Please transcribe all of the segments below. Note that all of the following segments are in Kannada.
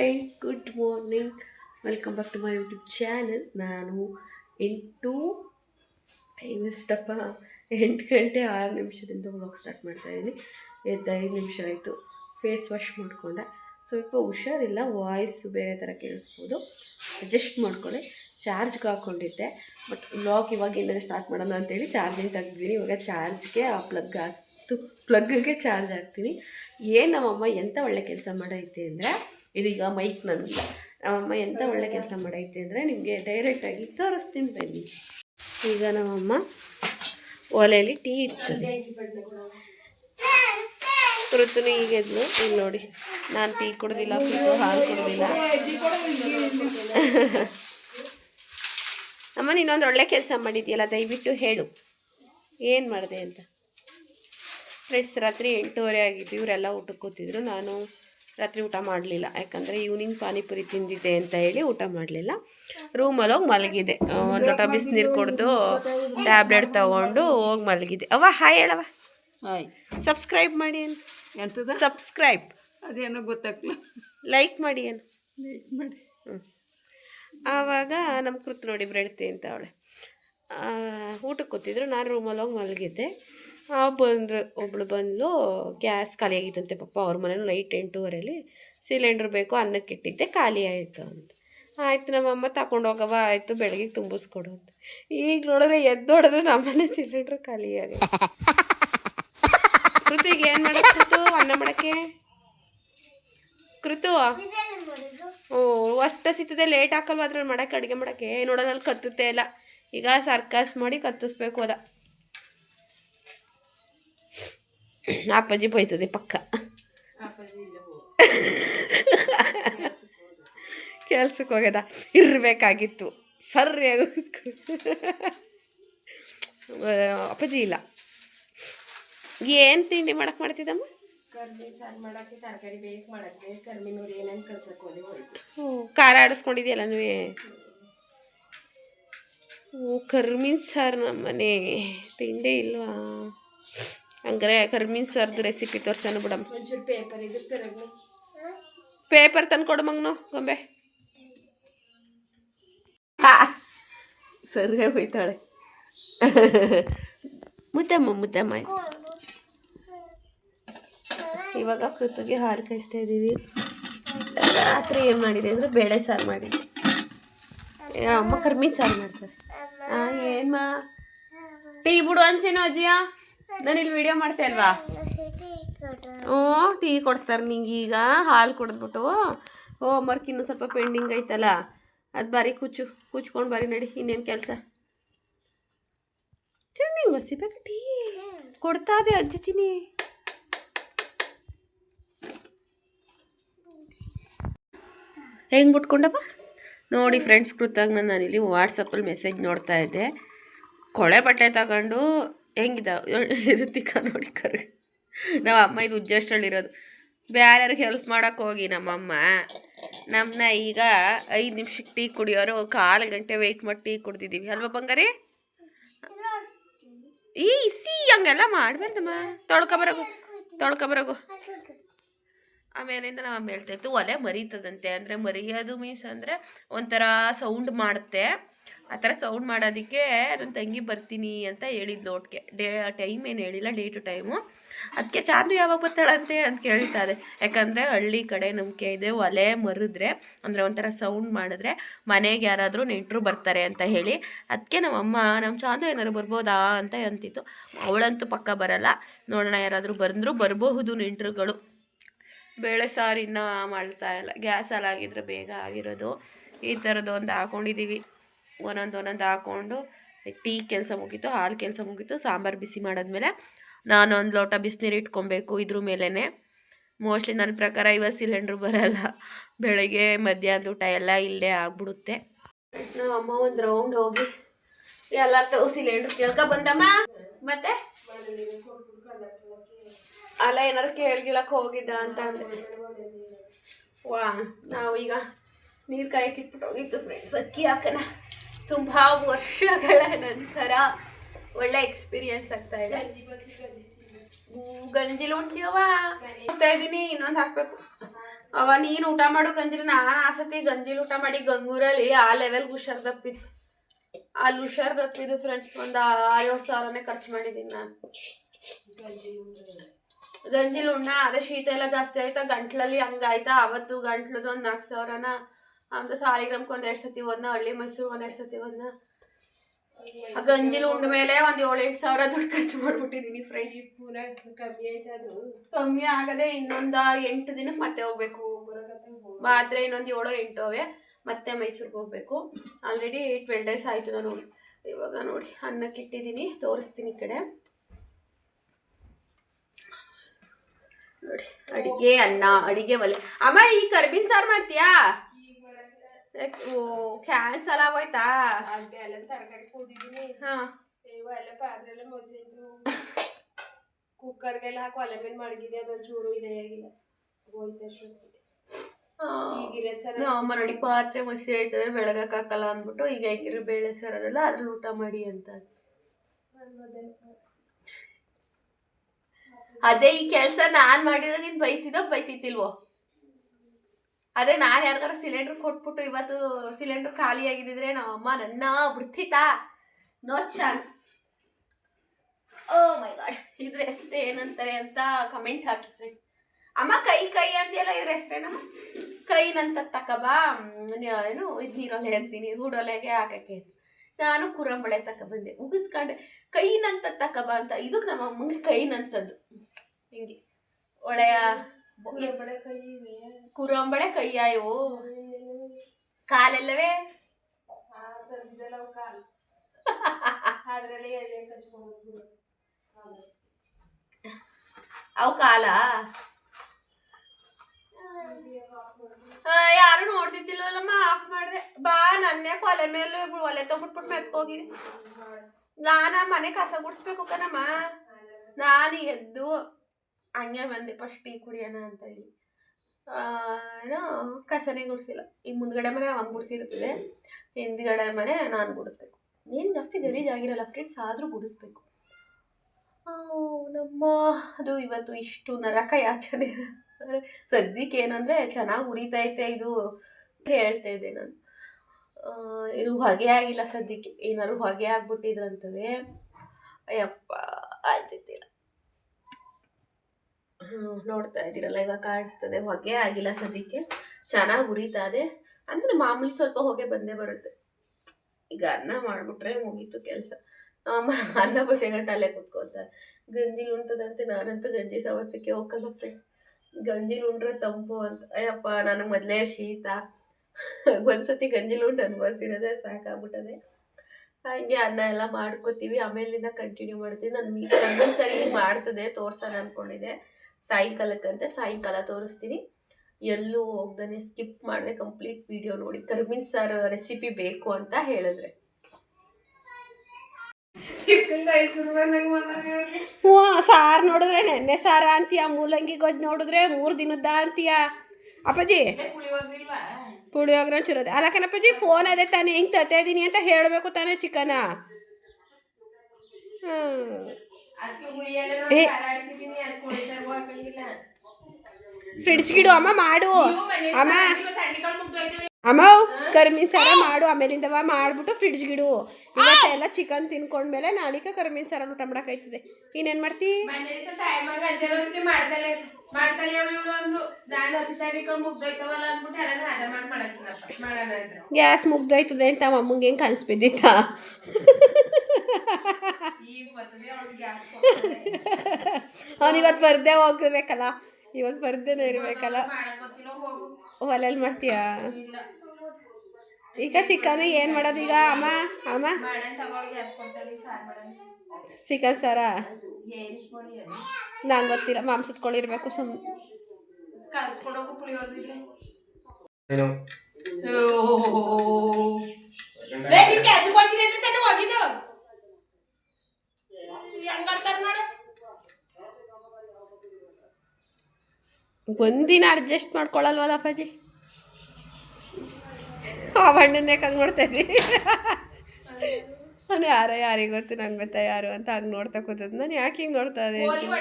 Friends good morning welcome back to my YouTube channel ನಾನು ಎಂಟು ಟೈಮ್ ಎಷ್ಟಪ್ಪ ಎಂಟು ಗಂಟೆ ಆರು ನಿಮಿಷದಿಂದ ವ್ಲಾಗ್ ಸ್ಟಾರ್ಟ್ ಮಾಡ್ತಾ ಇದ್ದೀನಿ ಎದ್ದು ಐದು ನಿಮಿಷ ಆಯಿತು. ಫೇಸ್ ವಾಶ್ ಮಾಡಿಕೊಂಡೆ. ಸ್ವಲ್ಪ ಹುಷಾರಿಲ್ಲ ವಾಯ್ಸ್ ಬೇರೆ ಥರ ಕೇಳಿಸ್ಬೋದು. ಅಡ್ಜಸ್ಟ್ ಮಾಡ್ಕೊಳ್ಳಿ. ಚಾರ್ಜ್ಗೆ ಹಾಕ್ಕೊಂಡಿದ್ದೆ ಬಟ್ ವ್ಲಾಗ್ ಇವಾಗಿಂದಲೇ ಸ್ಟಾರ್ಟ್ ಮಾಡೋಣ ಅಂತೇಳಿ ಚಾರ್ಜಿಂಗ್ ತೆಗ್ದಿದ್ದೀನಿ ಇವಾಗ ಚಾರ್ಜ್ಗೆ ಆ ಪ್ಲಗ್ ಹಾಕ್ತು. ಪ್ಲಗ್ಗೆ ಚಾರ್ಜ್ ಹಾಕ್ತೀನಿ. ಏನು ನಮ್ಮಮ್ಮ ಎಂಥ ಒಳ್ಳೆ ಕೆಲಸ ಮಾಡೈತೆ ಅಂದರೆ ಇದೀಗ ಮೈಕ್ ನಂದು. ನಮ್ಮಮ್ಮ ಎಂಥ ಒಳ್ಳೆ ಕೆಲಸ ಮಾಡೈತೆ ಅಂದರೆ ನಿಮಗೆ ಡೈರೆಕ್ಟಾಗಿ ತೋರಿಸ್ತೀನಿ ಬನ್ನಿ. ಈಗ ನಮ್ಮಮ್ಮ ಒಲೆಯಲ್ಲಿ ಟೀ ಇಡ್ತದೆ. ಋತುನು ಈಗ ಎದ್ಲು ಇಲ್ಲಿ ನೋಡಿ, ನಾನು ಟೀ ಕುಡ್ದಿಲ್ಲ, ಕುಡಿದು ಹಾಲು ಕುಡ್ದಿಲ್ಲ. ಅಮ್ಮ, ನೀನೊಂದು ಒಳ್ಳೆ ಕೆಲಸ ಮಾಡಿದ್ಯಲ್ಲ, ದಯವಿಟ್ಟು ಹೇಳು. ಏನು ಮಾಡಿದೆ ಅಂತ. ಫ್ರೆಂಡ್ಸ್ ರಾತ್ರಿ ಎಂಟೂವರೆ ಆಗಿದ್ದು, ಇವರೆಲ್ಲ ಊಟಕ್ಕೆ ಕೂತಿದ್ರು. ನಾನು ರಾತ್ರಿ ಊಟ ಮಾಡಲಿಲ್ಲ. ಯಾಕಂದರೆ ಈವ್ನಿಂಗ್ ಪಾನಿಪುರಿ ತಿಂದಿದ್ದೆ ಅಂತ ಹೇಳಿ ಊಟ ಮಾಡಲಿಲ್ಲ. ರೂಮಲ್ಲಿ ಹೋಗಿ ಮಲಗಿದೆ. ಒಂದು ಲೋಟ ಬಿಸಿನೀರು ಕುಡಿದು ಟ್ಯಾಬ್ಲೆಟ್ ತೊಗೊಂಡು ಹೋಗಿ ಮಲಗಿದೆ. ಅವ ಹಾಯ್ ಹೇಳವ ಹಾಯ್. ಸಬ್ಸ್ಕ್ರೈಬ್ ಮಾಡಿ ಏನು? ಎಂತದ? ಸಬ್ಸ್ಕ್ರೈಬ್ ಅದೇನೋ ಗೊತ್ತಾಗ್ಲ ಲೈಕ್ ಮಾಡಿ ಏನು? ಮಾಡಿ. ಆವಾಗ ನಮ್ಮ ಕೃತ್ ನೋಡಿ ಬ್ರೆಡ್ ಅಂತ ಅವಳೆ. ಊಟಕ್ಕೆ ಕೂತಿದ್ರು. ನಾನು ರೂಮಲ್ಲಿ ಹೋಗಿ ಮಲಗಿದ್ದೆ. ಬಂದರು, ಒಬ್ಳು ಬಂದು ಗ್ಯಾಸ್ ಖಾಲಿ ಆಗಿತ್ತಂತೆ ಪಾಪ, ಅವ್ರ ಮನೇಲಿ ನೈಟ್ ಎಂಟೂವರೆಲಿ ಸಿಲಿಂಡ್ರ್ ಬೇಕು, ಅನ್ನಕ್ಕೆ ಇಟ್ಟಿದ್ದೆ, ಖಾಲಿ ಆಯಿತು ಅಂತ. ಆಯ್ತು ನಮ್ಮಮ್ಮ ತಗೊಂಡು ಹೋಗವ ಆಯಿತು, ಬೆಳಗ್ಗೆ ತುಂಬಿಸ್ಕೊಡು ಅಂತ. ಈಗ ನೋಡಿದ್ರೆ ಎದ್ದು ನೋಡಿದ್ರೆ ನಮ್ಮನೆ ಸಿಲಿಂಡ್ರ್ ಖಾಲಿ ಕೃತಿಗೆ ಏನು ಮಾಡಕ್ಕೆ ಕೃತು, ಅನ್ನ ಮಾಡೋಕ್ಕೆ? ಕೃತು? ಓ, ಅಷ್ಟ ಲೇಟ್ ಹಾಕಲ್ವ ಅದ್ರಲ್ಲಿ ಮಾಡಕ್ಕೆ, ಅಡುಗೆ ಮಾಡೋಕ್ಕೆ? ನೋಡೋದ್ರಲ್ಲಿ ಕತ್ತುತ್ತೆ ಇಲ್ಲ ಈಗ ಸರ್ಕಸ್ ಮಾಡಿ ಕತ್ತಿಸ್ಬೇಕು ಅದ. ಅಪ್ಪಾಜಿ ಬೈತದೆ ಪಕ್ಕ. ಕೆಲ್ಸಕ್ಕೆ ಹೋಗ್ಯದ ಇರಬೇಕಾಗಿತ್ತು. ಸರಿಯಾಗಿ ಅಪ್ಪಾಜಿ ಇಲ್ಲ. ಏನು ತಿಂಡಿ ಮಾಡಕ್ಕೆ ಮಾಡ್ತಿದ್ದಮ್ಮ ಓ ಖಾರ ಆಡಿಸ್ಕೊಂಡಿದ್ಯಲ್ಲ ನೀವೇ? ಓ ಕರ್ಮೀನ್ ಸಾರು ನಮ್ಮನೆ. ತಿಂಡಿ ಇಲ್ವಾ? ಹಂಗಾರೆ ಕರ್ಮೀನ್ ಸರ್ದು ರೆಸಿಪಿ ತೋರ್ಸೋಣ ಬಿಡಮ್ಮ ಪೇಪರ್ ತಂದು ಕೊಡು ಮಗ್ನು ಗೊಂಬೆ ಸರಿಗೆ ಹೋಯ್ತಾಳೆ ಮುದ್ದಮ್ಮ ಮುದ್ದಮ್ಮ ಇವಾಗ ಕೃತಿಗೆ ಹಾಲು ಕಾಯಿಸ್ತಾ ಇದ್ದೀವಿ ರಾತ್ರಿ ಏನು ಮಾಡಿದೆ ಅಂದರೆ ಬೇಳೆ ಸಾರು ಮಾಡಿದ್ದೆ ಈಗ ಅಮ್ಮ ಕರ್ಮಿ ಸಾರು ಮಾಡ್ತಾರೆ ಹಾಂ ಏನು ಮಾ ಟೀ ಬಿಡು ಅಂಚೇನು ಅಜ್ಜಿಯ ನಾನು ಇಲ್ಲಿ ವಿಡಿಯೋ ಮಾಡ್ತೆ ಅಲ್ವಾ? ಓ ಟೀ ಕೊಡ್ತಾರೆ ನಿಂಗೆ ಈಗ, ಹಾಲು ಕುಡಿದ್ಬಿಟ್ಟು. ಹೋಮ್ ವರ್ಕ್ ಇನ್ನೂ ಸ್ವಲ್ಪ ಪೆಂಡಿಂಗ್ ಐತಲ್ಲ. ಅದು ಬಾರಿ ಕುಚ್ಚು ಕುಚ್ಕೊಂಡು ಬಾರಿ ನಡಿ, ಇನ್ನೇನು ಕೆಲಸ? ನಿಂಗೆ ಹೊಸಿಬೇಕು ಟೀ ಕೊಡ್ತಾ ಇದೆ ಅಜ್ಜಿ ಚಿನಿ ಹೆಂಗೆ ಬಿಟ್ಕೊಂಡಪ್ಪ ನೋಡಿ ಫ್ರೆಂಡ್ಸ್ ಕೃತಾಗ ನಾನು ಇಲ್ಲಿ ವಾಟ್ಸಪ್ಪಲ್ಲಿ ಮೆಸೇಜ್ ನೋಡ್ತಾ ಇದ್ದೆ. ಕೊಳೆ ಬಟ್ಟೆ ತಗೊಂಡು ಹೆಂಗಿದ? ಋತಿಕ ನೋಡಿ ಕರೆ ನಮ್ಮ ಅಮ್ಮ ಇದು ಬೇರೆ ಬೇರೆಯವ್ರಿಗೆ ಹೆಲ್ಪ್ ಮಾಡೋಕೆ ಹೋಗಿ ನಮ್ಮಮ್ಮ. ನಮ್ಮನ್ನ ಈಗ ಐದು ನಿಮಿಷಕ್ಕೆ ಟೀ ಕುಡಿಯೋರು, ಕಾಲು ಗಂಟೆ ವೆಯ್ಟ್ ಮಾಡಿ ಟೀ ಕುಡ್ದಿದ್ದೀವಿ. ಅಲ್ವಾ ಬಂಗಾರಿ? ಈ ಸಿ ಹಂಗೆಲ್ಲ ಮಾಡಬಾರ್ದಮ್ಮ. ತೊಳ್ಕೊಬರೋಗು ತೊಳ್ಕೊಬರೋಗು ಆಮೇಲಿಂದ ನಾವು ಅಮ್ಮ ಹೇಳ್ತಾ ಇತ್ತು, ಒಲೆ ಮರೀತದಂತೆ. ಅಂದರೆ ಮರಿಯೋದು ಮೀನ್ಸ್ ಅಂದರೆ ಒಂಥರ ಸೌಂಡ್ ಮಾಡುತ್ತೆ. ಆ ಥರ ಸೌಂಡ್ ಮಾಡೋದಕ್ಕೆ ನನ್ನ ತಂಗಿ ಬರ್ತೀನಿ ಅಂತ ಹೇಳಿದ್ಲು ಒಟ್ಟಿಗೆ ಡೇ ಟೈಮ್ ಏನು ಹೇಳಿಲ್ಲ ಡೇ ಟು ಟೈಮು ಅದಕ್ಕೆ ಚಾಂದು ಯಾವಾಗ ಬರ್ತಾಳಂತೆ ಅಂತ ಕೇಳ್ತಾ ಇದೆ ಯಾಕಂದರೆ ಹಳ್ಳಿ ಕಡೆ ನಂಬಿಕೆ ಇದೆ, ಒಲೆ ಮರಿದ್ರೆ, ಅಂದರೆ ಒಂಥರ ಸೌಂಡ್ ಮಾಡಿದ್ರೆ ಮನೆಗೆ ಯಾರಾದರೂ ನೆಂಟರು ಬರ್ತಾರೆ ಅಂತ ಹೇಳಿ. ಅದಕ್ಕೆ ನಮ್ಮಮ್ಮ ನಮ್ಮ ಚಾಂದು ಏನಾದ್ರು ಬರ್ಬೋದಾ? ಅಂತ ಅಂತಿತ್ತು. ಅವಳಂತೂ ಪಕ್ಕ ಬರಲ್ಲ. ನೋಡೋಣ, ಯಾರಾದರೂ ಬಂದರೂ ಬರಬಹುದು ನೆಂಟರುಗಳು. ಬೇಳೆ ಸಾರು ಇನ್ನೂ ಮಾಡ್ತಾ ಇಲ್ಲ. ಗ್ಯಾಸಲ್ಲಿ ಆಗಿದ್ರೆ ಬೇಗ ಆಗಿರೋದು. ಈ ಥರದ್ದು ಒಂದು ಹಾಕೊಂಡಿದ್ದೀವಿ ಒಂದೊಂದು ಒಂದೊಂದು ಹಾಕ್ಕೊಂಡು ಟೀ ಕೆಲಸ ಮುಗೀತು, ಹಾಲು ಕೆಲಸ ಮುಗೀತು, ಸಾಂಬಾರು ಬಿಸಿ ಮಾಡಿದ್ಮೇಲೆ ನಾನು ಒಂದು ಲೋಟ ಬಿಸಿನೀರು ಇಟ್ಕೊಬೇಕು ಇದ್ರ ಮೇಲೇ ಮೋಸ್ಟ್ಲಿ ನನ್ನ ಪ್ರಕಾರ ಇವತ್ತು ಸಿಲಿಂಡ್ರ್ ಬರಲ್ಲ. ಬೆಳಗ್ಗೆ, ಮಧ್ಯಾಹ್ನದ ಊಟ ಎಲ್ಲ ಇಲ್ಲೇ ಆಗ್ಬಿಡುತ್ತೆ. ನಾವು ಅಮ್ಮ ಒಂದು ರೌಂಡ್ ಹೋಗಿ ಎಲ್ಲ ಸಿಲಿಂಡ್ರ್ ಕೇಳ್ಕೊ ಬಂದಮ್ಮ. ಮತ್ತೆ? ಅಲ್ಲ ಏನಾರು ಕೇಳ್ಗಿಳಕ್ಕೆ ಹೋಗಿದ್ದ ಅಂತ ಅಂದ್ರೆ ವಾ ನಾವು ಈಗ ನೀರು ಕಾಯಕ್ಕೆ ಇಟ್ಬಿಟ್ಟು ಹೋಗಿತ್ತು ಫ್ರೆಂಡ್ಸ್ ಅಕ್ಕಿ ಹಾಕನ. ತುಂಬ ವರ್ಷಗಳ ನಂತರ ಒಳ್ಳೆ ಎಕ್ಸ್ಪೀರಿಯನ್ಸ್ ಆಗ್ತಾ ಇದೆ. ಗಂಜಿಲು ಉಂಟಿಯವ ಇದ್ದೀನಿ ಇನ್ನೊಂದು ಹಾಕ್ಬೇಕು. ಅವ ನೀನು ಊಟ ಮಾಡು ಗಂಜಿ ನಾನು ಆಸತಿ ಗಂಜಿಲು ಊಟ ಮಾಡಿ ಗಂಗೂರಲ್ಲಿ ಆ ಲೆವೆಲ್ಗೆ ಹುಷಾರ್ ತಪ್ಪಿದ್ದು. ಅಲ್ಲಿ ಹುಷಾರ್ ತಪ್ಪಿದ್ದು ಫ್ರೆಂಡ್ಸ್ ಒಂದು ಆರೇಳು ಸಾವಿರನೇ ಖರ್ಚು ಮಾಡಿದ್ದೀನಿ ನಾನು. ಗಂಜಿಲು ಉಣ್ಣ ಅದೇ ಶೀತ ಎಲ್ಲ ಜಾಸ್ತಿ ಆಯ್ತಾ, ಗಂಟ್ಲಲ್ಲಿ ಹಂಗಾಯ್ತಾ, ಅವತ್ತು ಗಂಟ್ಲದ್ದು ಒಂದು ನಾಲ್ಕು ಸಾವಿರನ ಆಮೇಲೆ ಸಾಲಿಗ್ರಾಮ್ಗೆ ಒಂದು ಎರಡು ಸತಿ ಹೋದ್ನ ಹಳ್ಳಿ ಮೈಸೂರು ಒಂದೆರಡು ಎರಡು ಸತಿ ಹೋದ್ನ. ಆ ಗಂಜಿಲು ಉಂಡ ಮೇಲೆ ಒಂದು ಏಳು ಎಂಟು ಸಾವಿರ ದುಡ್ಡು ಖರ್ಚು ಮಾಡ್ಬಿಟ್ಟಿದ್ದೀನಿ ಫ್ರೆಂಡ್ಸ್ ಪೂರಾ ಕಮ್ಮಿ ಆಯ್ತು ಅದು. ಕಮ್ಮಿ ಆಗದೆ ಇನ್ನೊಂದು ಎಂಟು ದಿನಕ್ಕೆ ಮತ್ತೆ ಹೋಗ್ಬೇಕು. ಮಾತ್ರೆ ಇನ್ನೊಂದ್ ಏಳು ಎಂಟು ಅವೇ ಮತ್ತೆ ಮೈಸೂರಿಗೆ ಹೋಗ್ಬೇಕು. ಆಲ್ರೆಡಿ ಟ್ವೆಲ್ ಡೇಸ್ ಆಯಿತು ನಾನು ಇವಾಗ ನೋಡಿ ಅನ್ನಕ್ಕೆ ಇಟ್ಟಿದ್ದೀನಿ ತೋರಿಸ್ತೀನಿ ಈ ಕಡೆ. ನೋಡಿ ಅಡಿಗೆ ಅನ್ನ ಅಡಿಗೆ ಒಲೆ. ಅಮ್ಮ ಈ ಕರ್ಬಿನ ಸಾರು ಮಾಡ್ತೀಯಾ? ಕ್ಯಾನ್ಸಲ್ ಆಗೋಯ್ತಾ? ಅದ್ ಬ್ಯಾಲೆ ತರಕಾರಿ ಕೂದಿದ್ದೀನಿ ಹಾಂ. ಎಲ್ಲ ಪಾತ್ರೆ ಎಲ್ಲ ಮೊಸೈತು ಕುಕ್ಕರ್ಗೆಲ್ಲ ಹಾಕಿ ಒಲೆ ಮೇಲೆ ಮಡಗಿದೆ ಅದೊಂದು ಚೂರು ಇದೆ ಆಗಿಲ್ಲ. ಹೋಯ್ತು ಅಷ್ಟೊತ್ತಿಗೆ. ಈಗ ಸರ್. ಮರಡಿ ಪಾತ್ರೆ ಮಸಿ ಆಯ್ತವೆ ಬೆಳಗಕ್ಕೆ ಹಾಕಲ್ಲ ಅಂದ್ಬಿಟ್ಟು ಈಗ ಹೆಂಗಿರೋ ಬೇಳೆ ಸಾರದಲ್ಲ ಅದ್ರಲ್ಲಿ ಊಟ ಮಾಡಿ ಅಂತ. ಅದೇ ಈ ಕೆಲಸ ನಾನ್ ಮಾಡಿದ್ರೆ ನೀನ್ ಬೈತಿದ್ದ ಬೈತಿತ್ತಿಲ್ವೋ ಅದೇ ನಾನು ಯಾರಿಗಾರ ಸಿಲಿಂಡರ್ ಕೊಟ್ಬಿಟ್ಟು ಇವತ್ತು ಸಿಲಿಂಡರ್ ಖಾಲಿ ಆಗಿದ್ದಿದ್ರೆ ನಮ್ಮ ಅಮ್ಮ ನನ್ನ ಬಿಡ್ತಿತ್ತಾ? No chance oh my god ಇದ್ರ ಹೆಸರು ಏನಂತಾರೆ ಅಂತ ಕಮೆಂಟ್ ಹಾಕಿ ಫ್ರೆಂಡ್ಸ್ ಅಮ್ಮ, ಕೈ ಕೈ ಅಂತೆಲ್ಲ ಇದ್ರ ಹೆಸರೇನಮ್ಮ? ಕೈನಂತ ತಕಬಾ ಏನು, ಇದು ನೀರೊಲೆ ಅಂತೀನಿ ಹೂಡೊಲೆಗೆ ಹಾಕಕ್ಕೆ. ನಾನು ಕುರಂಬಳೆ ತಕೊಬಂದೆ ಮುಗಿಸ್ಕೊಂಡೆ. ಕೈನಂತ ತಕಬಾ ಅಂತ ಇದಕ್ಕೆ ನಮ್ಮ ಅಮ್ಮಂಗೆ ಕೈನಂತದ್ದು ಹಿಂಗೆ. ಒಳೆಯ ಕುರಂಬಳೆ ಕೈಯಾಯೋ ಕಾಲೆಲ್ಲವೇ? ಅವು ಕಾಲು? ಯಾರು ನೋಡ್ತಿದ್ದಿಲ್ವಲ್ಲಮ್ಮ ಆಫ್ ಮಾಡಿದೆ. ಬಾ ನನ್ನೇ ಒಲೆ ಮೇಲೆ ಒಲೆ ತಗೊಂಡ್ಬಿಟ್ಬಿಟ್ಟು ಮೆತ್ಕೋಗಿದ್ದೆ ನಾನ ಮನೆ ಕಸ ಗುಡಿಸ್ಬೇಕು ಕಣಮ್ಮ. ನಾನು ಎದ್ದು ಹಂಗೆ ಬಂದೆ ಫಸ್ಟ್ ಟೀ ಕುಡಿಯೋಣ ಅಂತ ಹೇಳಿ ಏನೋ ಕಸನೇ ಗುಡಿಸಿಲ್ಲ. ಈ ಮುಂದ್ಗಡೆ ಮನೆ ಅಮ್ಮ ಗುಡಿಸಿರ್ತದೆ, ಹಿಂದ್ಗಡೆ ಮನೆ ನಾನು ಗುಡಿಸ್ಬೇಕು. ಏನು ಜಾಸ್ತಿ ಗಲೀಜಾಗಿರಲ್ಲ ಫ್ರೆಂಡ್ಸ್, ಆದರೂ ಗುಡಿಸ್ಬೇಕು. ನಮ್ಮ, ಅದು ಇವತ್ತು ಇಷ್ಟು ನರಕ ಯಾಚನೆ. ಸದ್ಯಕ್ಕೆ ಏನಂದರೆ ಚೆನ್ನಾಗಿ ಉರಿತೈತೆ ಇದು ಹೇಳ್ತಾ ಇದ್ದೆ ನಾನು. ಇದು ಹೊಗೆ ಆಗಿಲ್ಲ ಸದ್ಯಕ್ಕೆ. ಏನಾದ್ರು ಹೊಗೆ ಆಗ್ಬಿಟ್ಟಿದ್ರಂತವೇ. ಅಯ್ಯಪ್ಪ ಆಯ್ತಿದ್ದಿಲ್ಲ ಹ್ಞೂ ನೋಡ್ತಾ ಇದ್ದೀರಲ್ಲ, ಇವಾಗ ಕಾಣಿಸ್ತದೆ. ಹೊಗೆ ಆಗಿಲ್ಲ ಸದ್ಯಕ್ಕೆ. ಚೆನ್ನಾಗಿ ಉರಿತಾ ಇದೆ. ಅಂದರೆ ಮಾಮೂಲಿ ಸ್ವಲ್ಪ ಹೊಗೆ ಬಂದೇ ಬರುತ್ತೆ. ಈಗ ಅನ್ನ ಮಾಡಿಬಿಟ್ರೆ ಮುಗೀತು ಕೆಲಸ. ಅನ್ನ ಬಸ್ ಗಂಟೆ ಅಲ್ಲೇ ಕುತ್ಕೊತಾರೆ ಗಂಜಿಲು ಉಂಟದಂತೆ ನಾನಂತೂ ಗಂಜಿ ಸಮಸ್ಯೆಗೆ ಹೋಗಲ್ಲ ಫ್ರೆಂಡ್ ಗಂಜಿಲು ಉಂಡ್ರೆ ತಂಪು ಅಂತ. ಅಯ್ಯಪ್ಪ, ನನಗೆ ಮೊದಲೇ ಶೀತ. ಒಂದ್ಸತಿ ಗಂಜಿಲು ಉಂಟು ಅನುಭವಿಸಿರೋದೇ ಸಾಕಾಗ್ಬಿಟ್ಟದೆ. ಹಂಗೆ ಅನ್ನ ಎಲ್ಲ ಮಾಡ್ಕೋತೀವಿ. ಆಮೇಲಿಂದ ಕಂಟಿನ್ಯೂ ಮಾಡ್ತೀವಿ ನಾನು ಮೀ ಸರಿ ಮಾಡ್ತದೆ, ತೋರ್ಸೋಣ ಅಂದ್ಕೊಂಡಿದ್ದೆ ಸಾಯಂಕಾಲಕ್ಕಂತೆ ಸಾಯಂಕಾಲ ತೋರಿಸ್ತೀನಿ. ಎಲ್ಲೂ ಹೋಗ್ದೇ ಸ್ಕಿಪ್ ಮಾಡಿದೆ ಕಂಪ್ಲೀಟ್ ವಿಡಿಯೋ ನೋಡಿ. ಕರ್ಮಿನ್ ಸರ್ ರೆಸಿಪಿ ಬೇಕು ಅಂತ ಹೇಳಿದ್ರೆ. ಹ್ಞೂ ಸಾರು ನೋಡಿದ್ರೆ ನೆನ್ನೆ ಸಾರ ಅಂತೀಯ ಮೂಲಂಗಿ ಗೊಜ್ಜು ನೋಡಿದ್ರೆ ಮೂರು ದಿನದ ಅಂತೀಯ. ಅಪ್ಪಾಜಿ ಪುಳಿಯೋಗ್ರ ಚಿರೋದೆ ಅಲ್ಲ ಕಣಪ್ಪಾಜಿ ಫೋನ್ ಅದೇ ತಾನೇ ಹೆಂಗೆ ತರ್ತಾ ಇದ್ದೀನಿ ಅಂತ ಹೇಳಬೇಕು ತಾನೇ ಚಿಕನ ಹ್ಞೂ ಅದಕ್ಕೆ ಗಿಡು ಅಮ್ಮ ಮಾಡು ಅಮ್ಮ ಅಮ್ಮ ಕರ್ಮಿ ಸಾರ ಮಾಡು ಆಮೇಲಿಂದವ ಮಾಡ್ಬಿಟ್ಟು ಫ್ರಿಡ್ಜ್ ಗಿಡು ಇವತ್ತೆಲ್ಲ ಚಿಕನ್ ತಿನ್ಕೊಂಡ್ಮೇಲೆ ನಾಳಿಕ ಕರ್ಮಿ ಸಾರ ಊಟ ಮಾಡಕಾಯ್ತದೆ ಇನ್ನೇನ್ ಮಾಡ್ತಿ ಗ್ಯಾಸ್ ಮುಗ್ದೋಯ್ತದೆ ಅಂತ ಅಮ್ಮಂಗೆ ಹೆಂಗೆ ಗ್ಯಾಸ್ ಅವ್ನು ಇವತ್ತು ಬರ್ದೇ ಹೋಗ್ಬೇಕಲ್ಲ ಇವತ್ತು ಬರ್ದೇನೆ ಇರ್ಬೇಕಲ್ಲ. ಒಲೆಲ್ ಗೊತ್ತಿಲ್ಲ ಹೋಗು. ಒಲೆಯಲ್ಲಿ ಮಾಡ್ತೀಯಾ? ಇಲ್ಲ. ಈಗ ಚಿಕನ್ ಏನು ಮಾಡೋದು ಈಗ? ಅಮ್ಮ ಅಮ್ಮ? ಚಿಕನ್ ಸಾರ? ನಂಗೆ ಗೊತ್ತಿಲ್ಲ. ಮಾಂಸದ ಕೊಳಿರ್ಬೇಕು ಸುಮ್ಮನೆ ಕಲ್ಸ್ಕೊಡೋಕು ಪುಳಿಯೋಗ್ರಿಲ್ಲ ಏನು ನೀವು ಕೆಲ್ಸಕ್ಕೆ ಹೋಗ್ತೀನಿ ಅಂತ ತಾನೇ ಹೋಗಿದ್ದು ಹೆಂಗಾಡ್ತಾರ ನೋಡು ಒಂದಿನ ಅಡ್ಜಸ್ಟ್ ಮಾಡ್ಕೊಳ್ಳಲ್ವಲ್ಲ ಅಪ್ಪಾಜಿ? ಆ ಬಣ್ಣನೇ ಹಂಗೆ ನೋಡ್ತಾ ಇದ್ದೀನಿ ನಾನು ಯಾರೋ ಯಾರಿಗೆ ಗೊತ್ತು ನಂಗೆ ಗೊತ್ತಾ ಯಾರು ಅಂತ ಹಂಗೆ ನೋಡ್ತಾ ಕೂತದ್ ನಾನು ಯಾಕೆ ಹಿಂಗೆ ನೋಡ್ತಾ ಇದ್ದೆ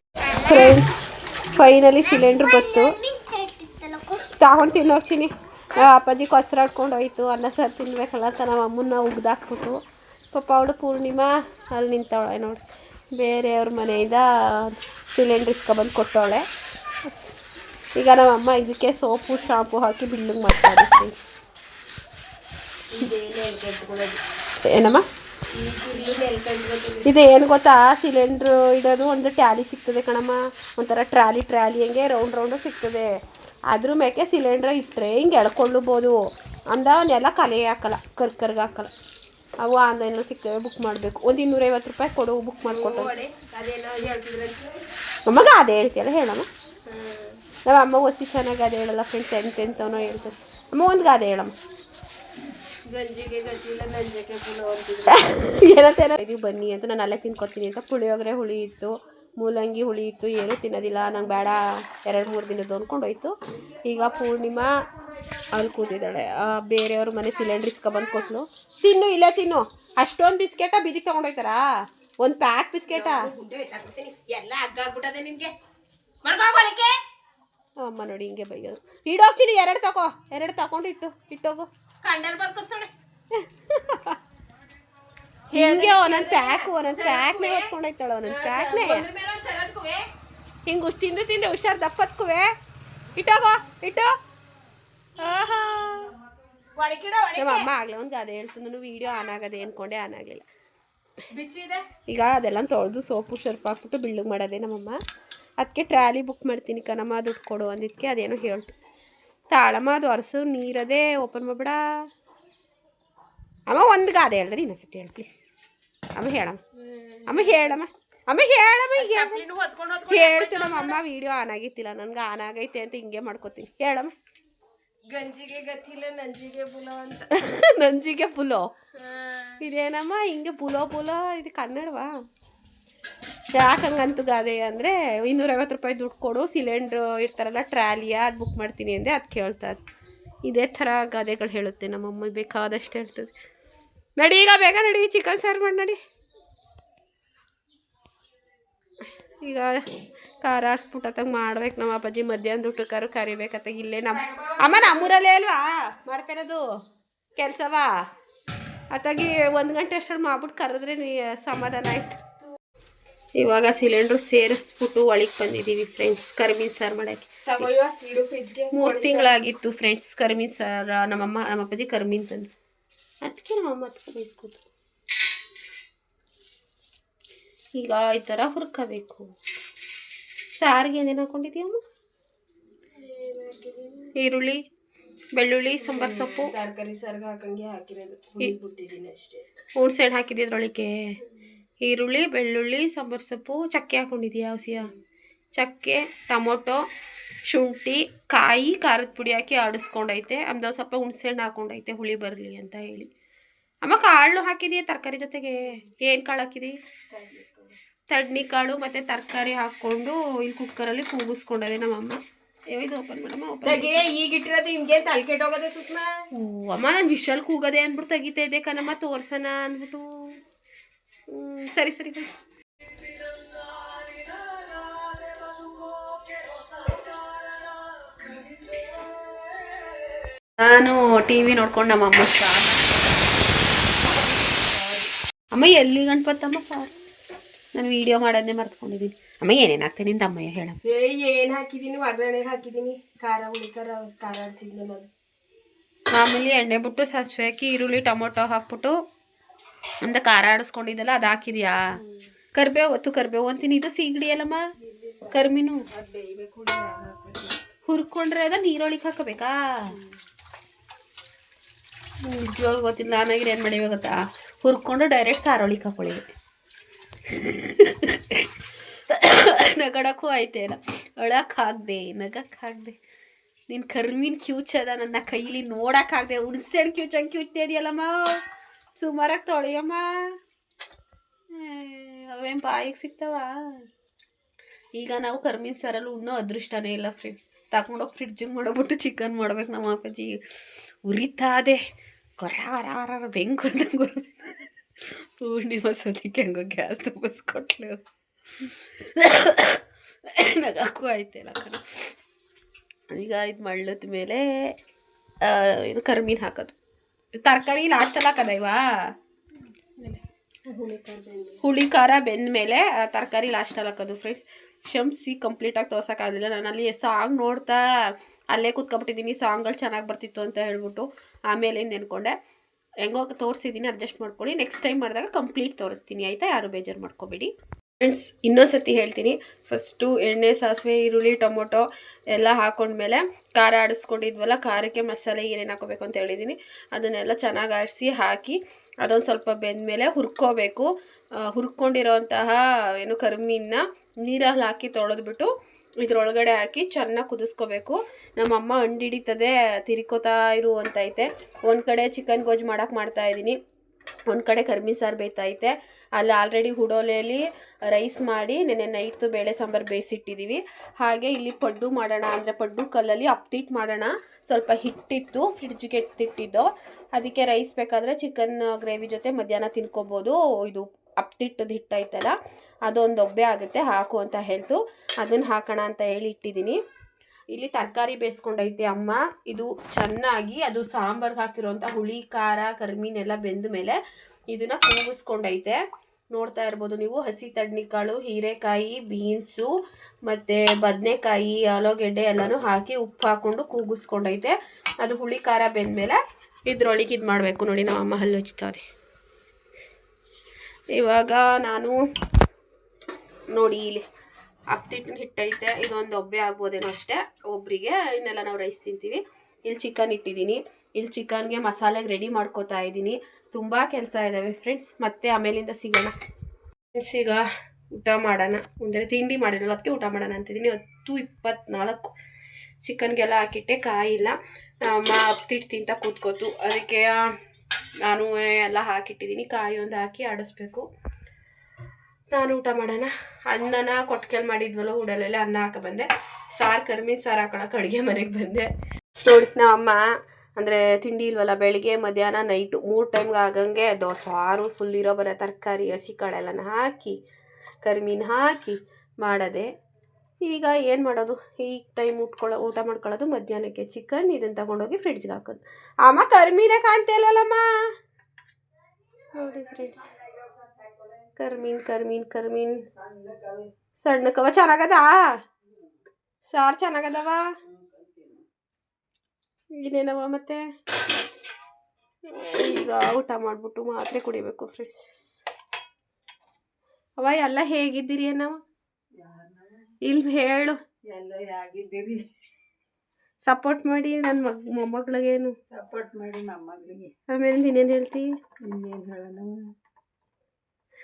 ಫ್ರೆಂಡ್ಸ್ ಫೈನಲಿ ಸಿಲಿಂಡ್ರ್ ಬಂತು. ತಗೊಂಡು ತಿನ್ನೋಗ್ತೀನಿ. ಅಪ್ಪಾಜಿ ಕೊಸರಾಡ್ಕೊಂಡು ಹೋಯ್ತು. ಅನ್ನ ಸಾರು ತಿನ್ಬೇಕಲ್ಲ ಅಂತ ನಮ್ಮ ಅಮ್ಮನ್ನ ಉಗ್ದಾಕ್ಬಿಟ್ಟು ಪಾಪ ಅವಳು ಪೂರ್ಣಿಮಾ ಅಲ್ಲಿ ನಿಂತವಳೆ ನೋಡಿ. ಬೇರೆಯವ್ರ ಮನೆಯಿಂದ ಸಿಲಿಂಡ್ರ್ ಇಸ್ಕೊಬಂದು ಕೊಟ್ಟವಳೆ. ಈಗ ನಮ್ಮ ಅಮ್ಮ ಇದಕ್ಕೆ ಸೋಪು ಶಾಂಪು ಹಾಕಿ ಬಿಲ್ಡಿಂಗ್ ಮಾಡ್ತಾರೆ ಫ್ರೆಂಡ್ಸ್ ಏನಮ್ಮ? ಇದು ಏನು ಗೊತ್ತಾ? ಸಿಲಿಂಡ್ರು ಇಡೋದು ಒಂದು ಟ್ಯಾಲಿ ಸಿಗ್ತದೆ ಕಣಮ್ಮ. ಒಂಥರ ಟ್ರಾಲಿ ಟ್ರಾಲಿ ಹಂಗೆ ರೌಂಡ್ ರೌಂಡು ಸಿಗ್ತದೆ. ಅದ್ರ ಮೇಕೆ ಸಿಲಿಂಡ್ರ್ ಇಟ್ಟರೆ ಹಿಂಗೆ ಎಳ್ಕೊಳ್ಳಬೋದು. ಅಂದ ಅವನ್ನೆಲ್ಲ ಕಲೆ ಹಾಕಲ್ಲ ಕರ್ಕರ್ಗೆ ಹಾಕಲ್ಲ. ಅವು ಆನ್ಲೈನಲ್ಲಿ ಸಿಗ್ತವೆ ಬುಕ್ ಮಾಡಬೇಕು. ಒಂದು ಇನ್ನೂರೈವತ್ತು ರೂಪಾಯಿ ಕೊಡು ಬುಕ್ ಮಾಡಿಕೊಟ್ಟು. ಅಮ್ಮಗ ಅದೇ ಹೇಳ್ತೀಯಲ್ಲ ಹೇಳಮ್ಮ. ನಮ್ಮ ಅಮ್ಮ ಒಸಿ ಚೆನ್ನಾಗಿ ಗಾದೆ ಹೇಳಲ್ಲ ಫ್ರೆಂಡ್ಸ್ ಎಂತೆಂತವನೋ ಹೇಳ್ತಾರೆ. ಅಮ್ಮ ಒಂದು ಗಾದೆ ಹೇಳಮ್ಮ. ಏನಂತೇನ ಇದೀವಿ ಬನ್ನಿ ಅಂತ ನಾನು ಅಲ್ಲೇ ತಿನ್ಕೊತೀನಿ ಅಂತ ಪುಳಿಯೋಗರೆ ಹುಳಿ ಇತ್ತು ಮೂಲಂಗಿ ಹುಳಿ ಇತ್ತು ಏನೂ ತಿನ್ನೋದಿಲ್ಲ ನಂಗೆ ಬೇಡ. ಎರಡು ಮೂರು ದಿನದ್ದು ಅಂದ್ಕೊಂಡು ಹೋಯ್ತು. ಈಗ ಪೂರ್ಣಿಮಾ ಅಲ್ಲಿ ಕೂತಿದ್ದಾಳೆ. ಬೇರೆಯವ್ರ ಮನೆ ಸಿಲಿಂಡ್ರ್ ಇಸ್ಕೊಬಂದು ಕೊಟ್ಲು. ತಿನ್ನು ಇಲ್ಲೇ ತಿನ್ನು. ಅಷ್ಟೊಂದು ಬಿಸ್ಕೆಟ ಬಿದಿಗೆ ತೊಗೊಂಡೋಯ್ತಾರಾ ಒಂದು ಪ್ಯಾಕ್ ಬಿಸ್ಕೆಟಾ? ಎಲ್ಲ ಹಗ್ಗ ಆಗ್ಬಿಟ್ಟದೆ ನಿನ್ಗೆ ಅಮ್ಮ ನೋಡಿ ಹಿಂಗೆ ಬೈಯೋದು. ಇಡೋಗ್ತೀನಿ ಎರಡು ತಗೋ ಎರಡು ತಗೊಂಡು ಇಟ್ಟು ಇಟ್ಟೋಗು ಹಿಂಗೆ. ಒಂದೊಂದು ಪ್ಯಾಕು ಒಂದೊಂದು ಪ್ಯಾಕ್ನೇ ಹೊತ್ಕೊಂಡೋಯ್ತಾಳೆ ಒಂದೊಂದು ಪ್ಯಾಕ್ನೇ ಹಿಂಗ ಉಷ್ಟು ತಿಂದು ತಿಂದು ಹುಷಾರ್ ದಪ್ಪತ್ಕುವೆ. ಇಟ್ಟೋಗೋ ಇಟ್ಟು. ಆಹಾ. ನಮ್ಮ ಅಮ್ಮ ಆಗ್ಲಿ ಒಂದು ಅದೇ ಹೇಳ್ತು ನಾನು ವೀಡಿಯೋ ಆನ್ ಆಗದೆ ಅಂದ್ಕೊಂಡೆ ಆನ್ ಆಗಲಿಲ್ಲ. ಈಗ ಅದೆಲ್ಲ ತೊಳೆದು ಸೋಪು ಶರ್ಪ್ ಹಾಕ್ಬಿಟ್ಟು ಬಿಲ್ಡಿಂಗ್ ಮಾಡೋದೆ ನಮ್ಮಮ್ಮ. ಅದಕ್ಕೆ ಟ್ರಾಲಿ ಬುಕ್ ಮಾಡ್ತೀನಿ ಕನಮ್ಮ ದುಡ್ಡು ಕೊಡು ಅಂದಿದ್ದಕ್ಕೆ ಅದೇನೋ ಹೇಳ್ತು. ತಾಳಮ್ಮ ಅದು ಅರಸು ನೀರದೇ ಓಪನ್ ಮಾಡ್ಬೇಡ. ಅಮ್ಮ ಒಂದು ಗಾದೆ ಹೇಳಿದ್ರೆ ಇನ್ನೊಂದ್ಸತಿ ಹೇಳಿ ಪ್ಲೀಸ್ ಅಮ್ಮ ಹೇಳಮ್ಮ. ಅಮ್ಮ ಹೇಳಮ್ಮ. ಅಮ್ಮ ಹೇಳಮ್ಮ ಈಗ ಹೇಳು. ಚಪ್ಲಿನ ಹೊತ್ಕೊಂಡು ಹೊತ್ಕೊಂಡು ಹೇಳ್ತು ನಮ್ಮ ಅಮ್ಮ ವೀಡಿಯೋ ಆನ್ ಆಗಿತ್ತಿಲ್ಲ ನನ್ಗೆ ಆನ್ ಆಗೈತೆ ಅಂತ ಹಿಂಗೆ ಮಾಡ್ಕೋತೀನಿ. ಹೇಳಮ್ಮ. ಗಂಜಿಗೆ ಗತಿಲ್ಲ ನಂಜಿಗೆ ಬುಲೋ ಅಂತ. ನಂಜಿಗೆ ಪುಲೋ. ಇದೇನಮ್ಮ ಹಿಂಗೆ ಪುಲೋ ಪುಲೋ ಇದು ಕನ್ನಡವಾ? ಯಾಕೆ ಹಂಗಂತು ಗಾದೆ ಅಂದರೆ ಇನ್ನೂರೈವತ್ತು ರೂಪಾಯಿ ದುಡ್ಡು ಕೊಡು, ಸಿಲಿಂಡ್ರ್ ಇರ್ತಾರಲ್ಲ, ಟ್ರಾಲಿಯ ಅದು ಬುಕ್ ಮಾಡ್ತೀನಿ ಅಂದೆ, ಅದು ಕೇಳ್ತಾರೆ. ಇದೇ ಥರ ಗಾದೆಗಳು ಹೇಳುತ್ತೆ ನಮ್ಮಮ್ಮ, ಬೇಕಾದಷ್ಟು ಹೇಳ್ತದೆ. ನಡಿ, ಈಗ ಬೇಗ ನಡಿ ಚಿಕನ್ ಸಾರು ಮಾಡಿ ನಡಿ. ಈಗ ಖಾರ ಹಚ್ಬಿಟ್ಟತ್ತಾಗ ಮಾಡ್ಬೇಕು ನಮ್ಮ ಅಪ್ಪಾಜಿ, ಮಧ್ಯಾಹ್ನದ ಊಟಕ್ಕಾರು ಕರಿಬೇಕತ್ತಾಗ ಇಲ್ಲೇ ನಮ್ಮ ಅಮ್ಮ ನಮ್ಮೂರಲ್ಲೇ ಅಲ್ವಾ? ಮಾಡ್ತಿರೋದು ಕೆಲಸವಾ? ಅತ್ತಾಗಿ ಒಂದು ಗಂಟೆ ಅಷ್ಟರಲ್ಲಿ ಮಾಡ್ಬಿಟ್ಟು ಕರೆದ್ರೆ ನೀ ಸಮಾಧಾನ ಆಯ್ತು. ಇವಾಗ ಸಿಲಿಂಡರ್ ಸೇರಿಸ್ಬಿಟ್ಟು ಒಳಗೆ ಬಂದಿದ್ದೀವಿ ಫ್ರೆಂಡ್ಸ್ ಕರಿಮೀನು ಸಾರು ಮಾಡೋಕ್ಕೆ. ಮೂರು ತಿಂಗಳಾಗಿತ್ತು ಫ್ರೆಂಡ್ಸ್ ಕರಿಮೀನು ಸಾರು. ನಮ್ಮಮ್ಮ ನಮ್ಮ ಅಪ್ಪಾಜಿ ಕರಿಮೀನು ತಂದು ಅದಕ್ಕೆ ನಮ್ಮಮ್ಮ ಅದಕ್ಕೆ ಈಗ ಈ ಥರ ಹುರ್ಕೋಬೇಕು. ಸಾರಿಗೆ ಏನೇನು ಹಾಕೊಂಡಿದ್ಯಮ್ಮ? ಈರುಳ್ಳಿ ಬೆಳ್ಳುಳ್ಳಿ ಸಾಂಬಾರು ಸೊಪ್ಪು. ತರಕಾರಿ ಸೈಡ್ ಹಾಕಂಗೆ ಹಾಕಿರೋದು. ಹುಳಿ ಬಿಟ್ಟಿದ್ದೀನಿ ಅಷ್ಟೇ. ಹುಣ್ಸೆ ಹಣ್ಣು ಹಾಕಿದ್ದೆ ಅದ್ರೊಳಗೆ ಈರುಳ್ಳಿ ಬೆಳ್ಳುಳ್ಳಿ ಸಾಂಬಾರು ಸೊಪ್ಪು ಚಕ್ಕೆ ಹಾಕೊಂಡಿದ್ಯಾ ಹಸಿಯ? ಚಕ್ಕೆ ಟೊಮೊಟೊ ಶುಂಠಿ ಕಾಯಿ ಖಾರದ ಪುಡಿ ಹಾಕಿ ಆಡಿಸ್ಕೊಂಡೈತೆ. ಆಮೇಲೆ ಸ್ವಲ್ಪ ಹುಣಸೆಹಣ್ಣು ಹಾಕೊಂಡೈತೆ ಹುಳಿ ಬರಲಿ ಅಂತ ಹೇಳಿ. ಅಮ್ಮ ಕಾಳು ಹಾಕಿದೀಯ ತರಕಾರಿ ಜೊತೆಗೆ? ಏನು ಕಾಳು ಹಾಕಿದಿ? ತಡ್ನಿ ಕಾಳು ಮತ್ತು ತರಕಾರಿ ಹಾಕ್ಕೊಂಡು ಇಲ್ಲಿ ಕುಕ್ಕರಲ್ಲಿ ಕೂಗಿಸ್ಕೊಂಡದೆ ನಮ್ಮಮ್ಮ. ಇದು ಓಪನ್ ಮಾಡಮ್ಮ ಓಪನ್ ಈಗ ಇಟ್ಟಿರೋದು ಹಿಂಗೆ ತಲೆ ಕೆಟ್ಟೋಗದೆ ಸುಮ್ಮ ಓ ಅಮ್ಮ ನಾನು ವಿಶಲ್ ಕೂಗದೆ ಅಂದ್ಬಿಟ್ಟು ತೆಗಿತಾ ಇದ್ದೆ ಕಣಮ್ಮ ತೋರ್ಸೋಣ ಅಂದ್ಬಿಟ್ಟು. ಸರಿ ಸರಿ. ನಾನು ಟಿ ವಿ ನೋಡ್ಕೊಂಡು ನಮ್ಮ ಅಮ್ಮ ಸಾರ್ ಅಮ್ಮ ಎಲ್ಲಿ ಗಣಪತಮ್ಮ? ಸಾರ್. ನಾನು ವಿಡಿಯೋ ಮಾಡೋದನ್ನೇ ಮರ್ತ್ಕೊಂಡಿದ್ದೀನಿ. ಅಮ್ಮ ಏನೇನು ಹಾಕ್ತೇನೆ ಅಂತ ಅಮ್ಮಯ್ಯ ಹೇಳ. ಏನು ಹಾಕಿದ್ದೀನಿ? ಹಾಕಿದೀನಿ ಒಗ್ಗರಣೆಗೆ ಹಾಕಿದ್ದೀನಿ. ಖಾರ ಹುಳಿ ಖಾರ ಖಾರ ಆಡಿಸಿದ್ನಲ್ಲ ಅದು. ಮಾಮೂಲಿ ಎಣ್ಣೆ ಬಿಟ್ಟು ಸಾಸಿವೆ ಹಾಕಿ ಈರುಳ್ಳಿ ಟೊಮೊಟೊ ಹಾಕ್ಬಿಟ್ಟು ಅಂತ ಖಾರ ಆಡಿಸ್ಕೊಂಡಿದ್ದಲ್ಲ, ಅದು ಹಾಕಿದ್ಯಾ? ಕರ್ಬೇವು ಒತ್ತು ಕರ್ಬೇವು ಅಂತೀನಿ. ಇದು ಸೀಗಡಿ ಅಲ್ಲಮ್ಮ? ಕರ್ಮಿನು? ಹುರ್ಕೊಂಡ್ರೆ ಅದ ನೀರೊಳಗೆ ಹಾಕಬೇಕಾ? ನಿಜವಾಗ್ಲೂ ಗೊತ್ತಿಲ್ಲ ನಾನಾಗಿರೋ ಏನು ಮಾಡಿವೆ ಗೊತ್ತಾ? ಹುರ್ಕೊಂಡು ಡೈರೆಕ್ಟ್ ಸಾರೊಳಿಗೆ ಹಾಕೊಳ್ಳಿವೆ ನಗಡಕ್ಕೂ ಆಯ್ತೇ ಅಲ್ಲ. ಅಳಕ್ಕಾಗ್ದೆ ನಗಕ್ಕಾಗ್ದೆ ನಿನ್ನ ಕರ್ಮೀನ್ ಕ್ಯೂಚದ ನನ್ನ ಕೈಲಿ ನೋಡಕ್ಕಾಗ್ದೆ ಹುಣ್ಸೆಣ್ಣು ಕ್ಯೂಚಂಗೆ ಕ್ಯೂಚ್ತಾ ಇದೆಯಲ್ಲಮ್ಮ? ಸುಮಾರಾಗಿ ತೊಳೆಯಮ್ಮ ಅವೇನು ಬಾಯಿಗೆ ಸಿಗ್ತಾವ? ಈಗ ನಾವು ಕರ್ಮಿನ್ ಸಾರಲ್ಲಿ ಉಣ್ಣೋ ಅದೃಷ್ಟನೇ ಇಲ್ಲ ಫ್ರೆಂಡ್ಸ್ ತಗೊಂಡೋಗಿ ಫ್ರಿಡ್ಜಿಗೆ ಮಾಡೋಬಿಟ್ಟು ಚಿಕನ್ ಮಾಡ್ಬೇಕು ನಮ್ಮ ಅಪ್ಪಾಜಿ. ಉರಿತಾದೆ. ಕೊರ ವರ ವರ ಬೆಂಕು ಅಂದಂಗೆ ಪೂರ್ಣಿಮಾ ಸದ್ಯಕ್ಕೆ ಹಂಗೋ ಗ್ಯಾಸ್ ತುಂಬಿಸ್ಕೊಟ್ಲು ನಗಕ್ಕೂ ಆಯ್ತಿಲ್ಲ ಈಗ ಇದು ಮಳ್ಳದ ಮೇಲೆ ಏನು ಕರ್ಮೀನ್ ಹಾಕೋದು. ತರಕಾರಿ ಲಾಸ್ಟ್ ಎಲ್ಲ ಕದೈವಾ ಹುಳಿ ಖಾರ ಬೆಂದ ಮೇಲೆ ತರಕಾರಿ ಲಾಸ್ಟ್ ಹಾಕೋದು ಫ್ರೆಂಡ್ಸ್ ಕ್ಷಮಿಸಿ ಕಂಪ್ಲೀಟಾಗಿ ತೋರ್ಸೋಕ್ಕಾಗಲಿಲ್ಲ ನಾನು ಅಲ್ಲಿ ಸಾಂಗ್ ನೋಡ್ತಾ ಅಲ್ಲೇ ಕೂತ್ಕೊಬಿಟ್ಟಿದ್ದೀನಿ ಸಾಂಗ್ಗಳು ಚೆನ್ನಾಗಿ ಬರ್ತಿತ್ತು ಅಂತ ಹೇಳ್ಬಿಟ್ಟು ಆಮೇಲೆ ನೆನ್ಕೊಂಡೆ ಹೆಂಗೋ ತೋರಿಸಿದ್ದೀನಿ ಅಡ್ಜಸ್ಟ್ ಮಾಡ್ಕೊಳ್ಳಿ. ನೆಕ್ಸ್ಟ್ ಟೈಮ್ ಮಾಡಿದಾಗ ಕಂಪ್ಲೀಟ್ ತೋರಿಸ್ತೀನಿ. ಆಯಿತಾ? ಯಾರು ಬೇಜಾರು ಮಾಡ್ಕೋಬೇಡಿ. ಫ್ರೆಂಡ್ಸ್ ಇನ್ನೊಂದು ಸರ್ತಿ ಹೇಳ್ತೀನಿ. ಫಸ್ಟು ಎಣ್ಣೆ, ಸಾಸಿವೆ, ಈರುಳ್ಳಿ, ಟೊಮೊಟೊ ಎಲ್ಲ ಹಾಕೊಂಡ್ಮೇಲೆ ಖಾರ ಆಡಿಸ್ಕೊಂಡಿದ್ವಲ್ಲ, ಖಾರಕ್ಕೆ ಮಸಾಲೆ ಏನೇನು ಹಾಕೋಬೇಕು ಅಂತ ಹೇಳಿದ್ದೀನಿ ಅದನ್ನೆಲ್ಲ ಚೆನ್ನಾಗಿ ಆಡಿಸಿ ಹಾಕಿ ಅದೊಂದು ಸ್ವಲ್ಪ ಬೆಂದಮೇಲೆ ಹುರ್ಕೋಬೇಕು. ಹುರ್ಕೊಂಡಿರೋಂತಹ ಏನು ಕರ್ಮಿನ ನೀರಲ್ಲಿ ಹಾಕಿ ತೊಳೆದ್ಬಿಟ್ಟು ಇದ್ರೊಳಗಡೆ ಹಾಕಿ ಚೆನ್ನಾಗಿ ಕುದಿಸ್ಕೋಬೇಕು. ನಮ್ಮಮ್ಮ ಹಿಡಿತದೆ ತಿರ್ಕೋತಾ ಇರು ಅಂತೈತೆ ಒಂದು ಕಡೆ ಚಿಕನ್ ಗೊಜ್ಜು ಮಾಡೋಕ್ಕೆ ಮಾಡ್ತಾಯಿದ್ದೀನಿ ಒಂದು ಕಡೆ ಕರ್ಮಿ ಸಾರು ಬೇಯ್ತೈತೆ ಅಲ್ಲಿ ಆಲ್ರೆಡಿ ಹುಡೋಲೆಯಲ್ಲಿ ರೈಸ್ ಮಾಡಿ ನೆನೆ ನೈಟ್ದು ಬೇಳೆ ಸಾಂಬಾರು ಬೇಯಿಸಿಟ್ಟಿದ್ದೀವಿ ಹಾಗೆ ಇಲ್ಲಿ ಪಡ್ಡು ಮಾಡೋಣ ಅಂದರೆ ಪಡ್ಡು ಕಲ್ಲಲ್ಲಿ ಅಪ್ತಿಟ್ಟು ಮಾಡೋಣ. ಸ್ವಲ್ಪ ಹಿಟ್ಟಿತ್ತು ಫ್ರಿಡ್ಜ್ಗೆ ಎತ್ತಿಟ್ಟಿದ್ದು. ಅದಕ್ಕೆ ರೈಸ್ ಬೇಕಾದರೆ ಚಿಕನ್ ಗ್ರೇವಿ ಜೊತೆ ಮಧ್ಯಾಹ್ನ ತಿನ್ಕೋಬೋದು. ಇದು ಅಪ್ತಿಟ್ಟದ ಹಿಟ್ಟೈತಲ್ಲ ಅದೊಂದು ಒಬ್ಬೆ ಆಗುತ್ತೆ, ಹಾಕು ಅಂತ ಹೇಳ್ತು. ಅದನ್ನು ಹಾಕೋಣ ಅಂತ ಹೇಳಿ ಇಟ್ಟಿದ್ದೀನಿ. ಇಲ್ಲಿ ತರಕಾರಿ ಬೇಯಿಸ್ಕೊಂಡೈತೆ ಅಮ್ಮ. ಇದು ಚೆನ್ನಾಗಿ ಅದು ಸಾಂಬಾರ್ಗೆ ಹಾಕಿರೋಂಥ ಹುಳಿ, ಖಾರ, ಕರ್ಮೀನೆಲ್ಲ ಬೆಂದ ಮೇಲೆ ಇದನ್ನ ಕೂಗಿಸ್ಕೊಂಡೈತೆ ನೋಡ್ತಾ ಇರ್ಬೋದು ನೀವು ಹಸಿ ತಡ್ನಿಕಾಳು ಹೀರೆಕಾಯಿ, ಬೀನ್ಸು ಮತ್ತು ಬದನೆಕಾಯಿ, ಆಲೂಗೆಡ್ಡೆ ಎಲ್ಲನೂ ಹಾಕಿ ಉಪ್ಪು ಹಾಕ್ಕೊಂಡು ಕೂಗಿಸ್ಕೊಂಡೈತೆ. ಅದು ಹುಳಿ, ಖಾರ ಬೆಂದಮೇಲೆ ಇದ್ರೊಳಗೆ ಇದು ಮಾಡಬೇಕು ನೋಡಿ ನಮ್ಮ ಅಮ್ಮ ಹಲ್ಲು ಹಚ್ತಾರೆ ಇವಾಗ ನಾನು ನೋಡಿ ಇಲ್ಲಿ ಅಪ್ತಿಟ್ಟಿನ ಹಿಟ್ಟೈತೆ. ಇದೊಂದು ಒಬ್ಬೆ ಆಗ್ಬೋದೇನೋ ಅಷ್ಟೇ. ಒಬ್ಬರಿಗೆ ಇನ್ನೆಲ್ಲ ನಾವು ರೈಸ್ ತಿಂತೀವಿ. ಇಲ್ಲಿ ಚಿಕನ್ ಇಟ್ಟಿದ್ದೀನಿ. ಇಲ್ಲಿ ಚಿಕನ್ಗೆ ಮಸಾಲೆಗೆ ರೆಡಿ ಮಾಡ್ಕೋತಾ ಇದ್ದೀನಿ. ತುಂಬ ಕೆಲಸ ಇದ್ದಾವೆ ಫ್ರೆಂಡ್ಸ್ ಮತ್ತೆ ಆಮೇಲಿಂದ ಸಿಗೋಣ. ಫ್ರೆಂಡ್ಸ್ ಈಗ ಊಟ ಮಾಡೋಣ. ಅಂದರೆ ತಿಂಡಿ ಮಾಡಿರಲ್ಲ, ಅದಕ್ಕೆ ಊಟ ಮಾಡೋಣ ಅಂತಿದ್ದೀನಿ. ಹತ್ತು ಇಪ್ಪತ್ನಾಲ್ಕು ಚಿಕನ್ಗೆಲ್ಲ ಹಾಕಿಟ್ಟೆ, ಕಾಯಿಲ್ಲ. ಅಮ್ಮ ಅಪ್ತಿಟ್ಟು ತಿಂತ ಕೂತ್ಕೋತು. ಅದಕ್ಕೆ ನಾನು ಎಲ್ಲ ಹಾಕಿಟ್ಟಿದ್ದೀನಿ. ಕಾಯಿ ಒಂದು ಹಾಕಿ ಆಡಿಸ್ಬೇಕು. ನಾನು ಊಟ ಮಾಡೋಣ. ಅನ್ನನ ಕೊಟ್ಕೆಲ್ ಮಾಡಿದ್ವಲ್ಲ, ಊಡಲಲ್ಲೇ ಅನ್ನ ಹಾಕ ಬಂದೆ ಸಾರು ಕರ್ಮಿ, ಸಾರು ಹಾಕೊಳಕ್ಕೆ ಅಡುಗೆ ಮನೆಗೆ ಬಂದೆ. ನೋಡಿ ನಮ್ಮಮ್ಮ ಅಂದರೆ ತಿಂಡಿ ಇಲ್ವಲ್ಲ, ಬೆಳಿಗ್ಗೆ, ಮಧ್ಯಾಹ್ನ ನೈಟು ಮೂರು ಟೈಮ್ಗೆ ಆಗಂಗೆ ಅದು ಸಾರು ಫುಲ್ ಇರೋ ಬರೋ ತರಕಾರಿ, ಹಸಿ ಕಾಳೆಲ್ಲನ ಹಾಕಿ, ಕರಿಮೀನು ಹಾಕಿ ಮಾಡದೆ ಈಗ ಏನು ಮಾಡೋದು? ಈ ಟೈಮ್ ಉಟ್ಕೊಳ್ಳೋ ಊಟ ಮಾಡ್ಕೊಳ್ಳೋದು ಮಧ್ಯಾಹ್ನಕ್ಕೆ ಚಿಕನ್ ಇದನ್ನು ತಗೊಂಡೋಗಿ ಫ್ರಿಡ್ಜ್ಗೆ ಹಾಕೋದು. ಅಮ್ಮ, ಕರ್ಮೀನೇ ಕಾಣ್ತಾ ಇಲ್ವಲ್ಲಮ್ಮ? ನೋಡಿ ಫ್ರೆಂಡ್ಸ್ ಕರ್ಮೀನ್ ಕರ್ಮೀನ್ ಕರ್ಮೀನ್. ಸಣ್ಣಕವ ಚೆನ್ನಾಗದ? ಸಾರು ಚೆನ್ನಾಗದವ? ಇನ್ನೇನವ ಮತ್ತೆ? ಈಗ ಊಟ ಮಾಡಿಬಿಟ್ಟು ಮಾತ್ರೆ ಕುಡಿಬೇಕು ಫ್ರೆಂಡ್ಸ್ ಅವ ಎಲ್ಲ ಹೇಗಿದ್ದೀರಿ ಏನವ? ಇಲ್ಲಿ ಹೇಳು. ಎಲ್ಲ ಆಗಿದ್ದೀರಿ ಸಪೋರ್ಟ್ ಮಾಡಿ ನನ್ನ ಮಗ್ ಮೊಮ್ಮಗಳಿಗೇನು? ಸಪೋರ್ಟ್ ಮಾಡಿ ನಮ್ಮ ಮಗಳಿಗೆ ಆಮೇಲೆ ನೀನೇನು ಹೇಳ್ತಿ? ಇನ್ನೇನು ಹೇಳೋಣ?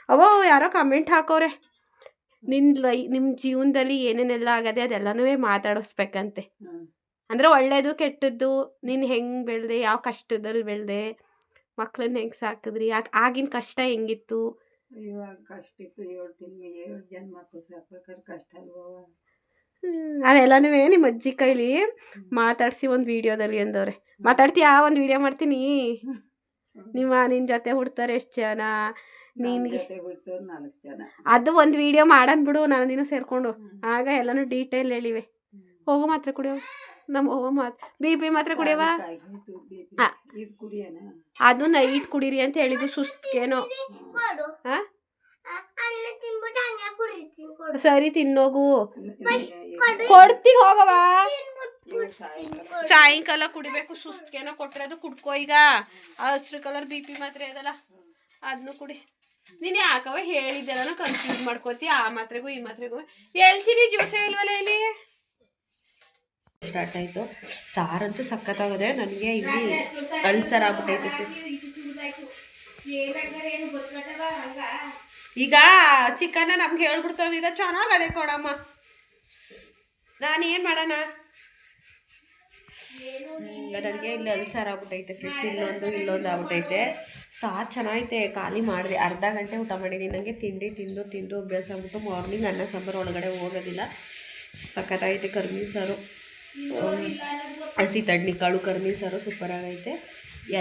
ಅವ ಯಾರೋ ಕಮೆಂಟ್ ಹಾಕೋರೆ. ನಿನ್ನ ಲೈ ನಿಮ್ಮ ಜೀವನದಲ್ಲಿ ಏನೇನೆಲ್ಲ ಆಗದೆ ಅದೆಲ್ಲನೂ ಮಾತಾಡಿಸ್ಬೇಕಂತೆ. ಅಂದರೆ ಒಳ್ಳೇದು ಕೆಟ್ಟದ್ದು ನೀನು ಹೆಂಗೆ ಬೆಳೆದೆ ಯಾವ ಕಷ್ಟದಲ್ಲಿ ಬೆಳೆದೆ ಮಕ್ಳನ್ನ ಹೆಂಗೆ ಸಾಕಿದ್ರಿ ಯಾಕೆ ಆಗಿನ ಕಷ್ಟ ಹೆಂಗಿತ್ತು? ಇವಾಗ ಕಷ್ಟ ಇತ್ತು ಏಳು ತಿಂಗಳು ಏಳು ಜನ ಮಕ್ಕಳು ಸಾಕ್ಬೇಕಾದ್ರೆ ಕಷ್ಟ ಅಲ್ವವ ಅವೆಲ್ಲನೂ ನಿಮ್ಮ ಅಜ್ಜಿ ಕೈಲಿ? ಮಾತಾಡಿಸಿ ಒಂದು ವಿಡಿಯೋದಲ್ಲಿ ಅಂದವ್ರೆ. ಮಾತಾಡ್ತೀಯಾ ಒಂದು ವಿಡಿಯೋ ಮಾಡ್ತೀನಿ? ನಿಮ್ಮ ನಿನ್ನ ಜೊತೆ ಹುಡ್ತಾರೆ ಎಷ್ಟು ಜನ? ನಿನ್ಗೆ ಅದು ಒಂದು ವಿಡಿಯೋ ಮಾಡನ್ ಬಿಡು ನಾನು ನೀನು ಸೇರಿಕೊಂಡು. ಆಗ ಎಲ್ಲನೂ ಡೀಟೇಲ್ ಹೇಳಿವೆ. ಹೋಗು ಮಾತ್ರ ಕುಡಿಯೋ. ನಮ್ಮ ಅವ್ವ ಮಾತು ಬಿ ಪಿ ಮಾತ್ರ ಕುಡಿಯವ ಅದು ನೈಟ್ ಕುಡೀರಿ ಅಂತ ಹೇಳಿದ್ದು ಸುಸ್ತೇನೋ ಹಾ ಸರಿ ತಿನ್ನೋಗು. ಕೊಡ್ತೀನಿ ಹೋಗವ ಸಾಯಂಕಾಲ ಕುಡಿಬೇಕು ಸುಸ್ತೇನೋ ಅದು ಕುಡ್ಕೋ ಈಗ. ಹಸಿರು ಕಲರ್ ಬಿ ಪಿ ಮಾತ್ರೆ ಅದಲ್ಲ. ಅದನ್ನು ಕುಡಿ. ನೀನು ಯಾಕವ ಹೇಳಿದ್ದೆಲ್ಲ ಕನ್ಫ್ಯೂಸ್ ಮಾಡ್ಕೋತಿ ಆ ಮಾತ್ರೆಗೂ ಈ ಮಾತ್ರೆಗೂ. ಎಲ್ಚಿನಿ ಜ್ಯೂಸೇ ಇಲ್ವಲ್ಲ ಇಲ್ಲಿ? ಸ್ಟಾರ್ಟ್ ಆಯಿತು ಸಾರಂತೂ ಸಖತ್ತಾಗಿದೆ. ನನಗೆ ಇಲ್ಲಿ ಅಲ್ಸರ್ ಆಗ್ಬಿಟ್ಟೈತೆ. ಈಗ ಚಿಕನ್ನ ನಮ್ಗೆ ಹೇಳ್ಬಿಡ್ತಾವ ಈಗ ಚೆನ್ನಾಗದೆ ಕೊಡಮ್ಮ. ನಾನು ಏನು ಮಾಡೋಣ? ನನಗೆ ಇಲ್ಲಿ ಅಲ್ಸರ್ ಆಗ್ಬಿಟ್ಟೈತೆ ಫಿಶ್ ಇಲ್ಲೊಂದು ಇಲ್ಲೊಂದು ಆಗ್ಬಿಟ್ಟೈತೆ. ಸಾರು ಚೆನ್ನಾಗೈತೆ. ಖಾಲಿ ಮಾಡಿದೆ. ಅರ್ಧ ಗಂಟೆ ಊಟ ಮಾಡಿದ್ದೀನಿ ನನಗೆ ತಿಂಡಿ ತಿಂದು ತಿಂದು ಅಭ್ಯಾಸ ಆಗ್ಬಿಟ್ಟು ಮಾರ್ನಿಂಗ್ ಅನ್ನ ಸಾಂಬಾರು ಒಳಗಡೆ ಹೋಗೋದಿಲ್ಲ. ಸಖತ್ತಾಗೈತೆ ಕರ್ಮಿ ಸಾರು. ಹಸಿ ತಡ್ನಿಕಾಳು ಕರ್ಮೀನ್ ಸಾರು ಸೂಪರ್ ಆಗೈತೆ.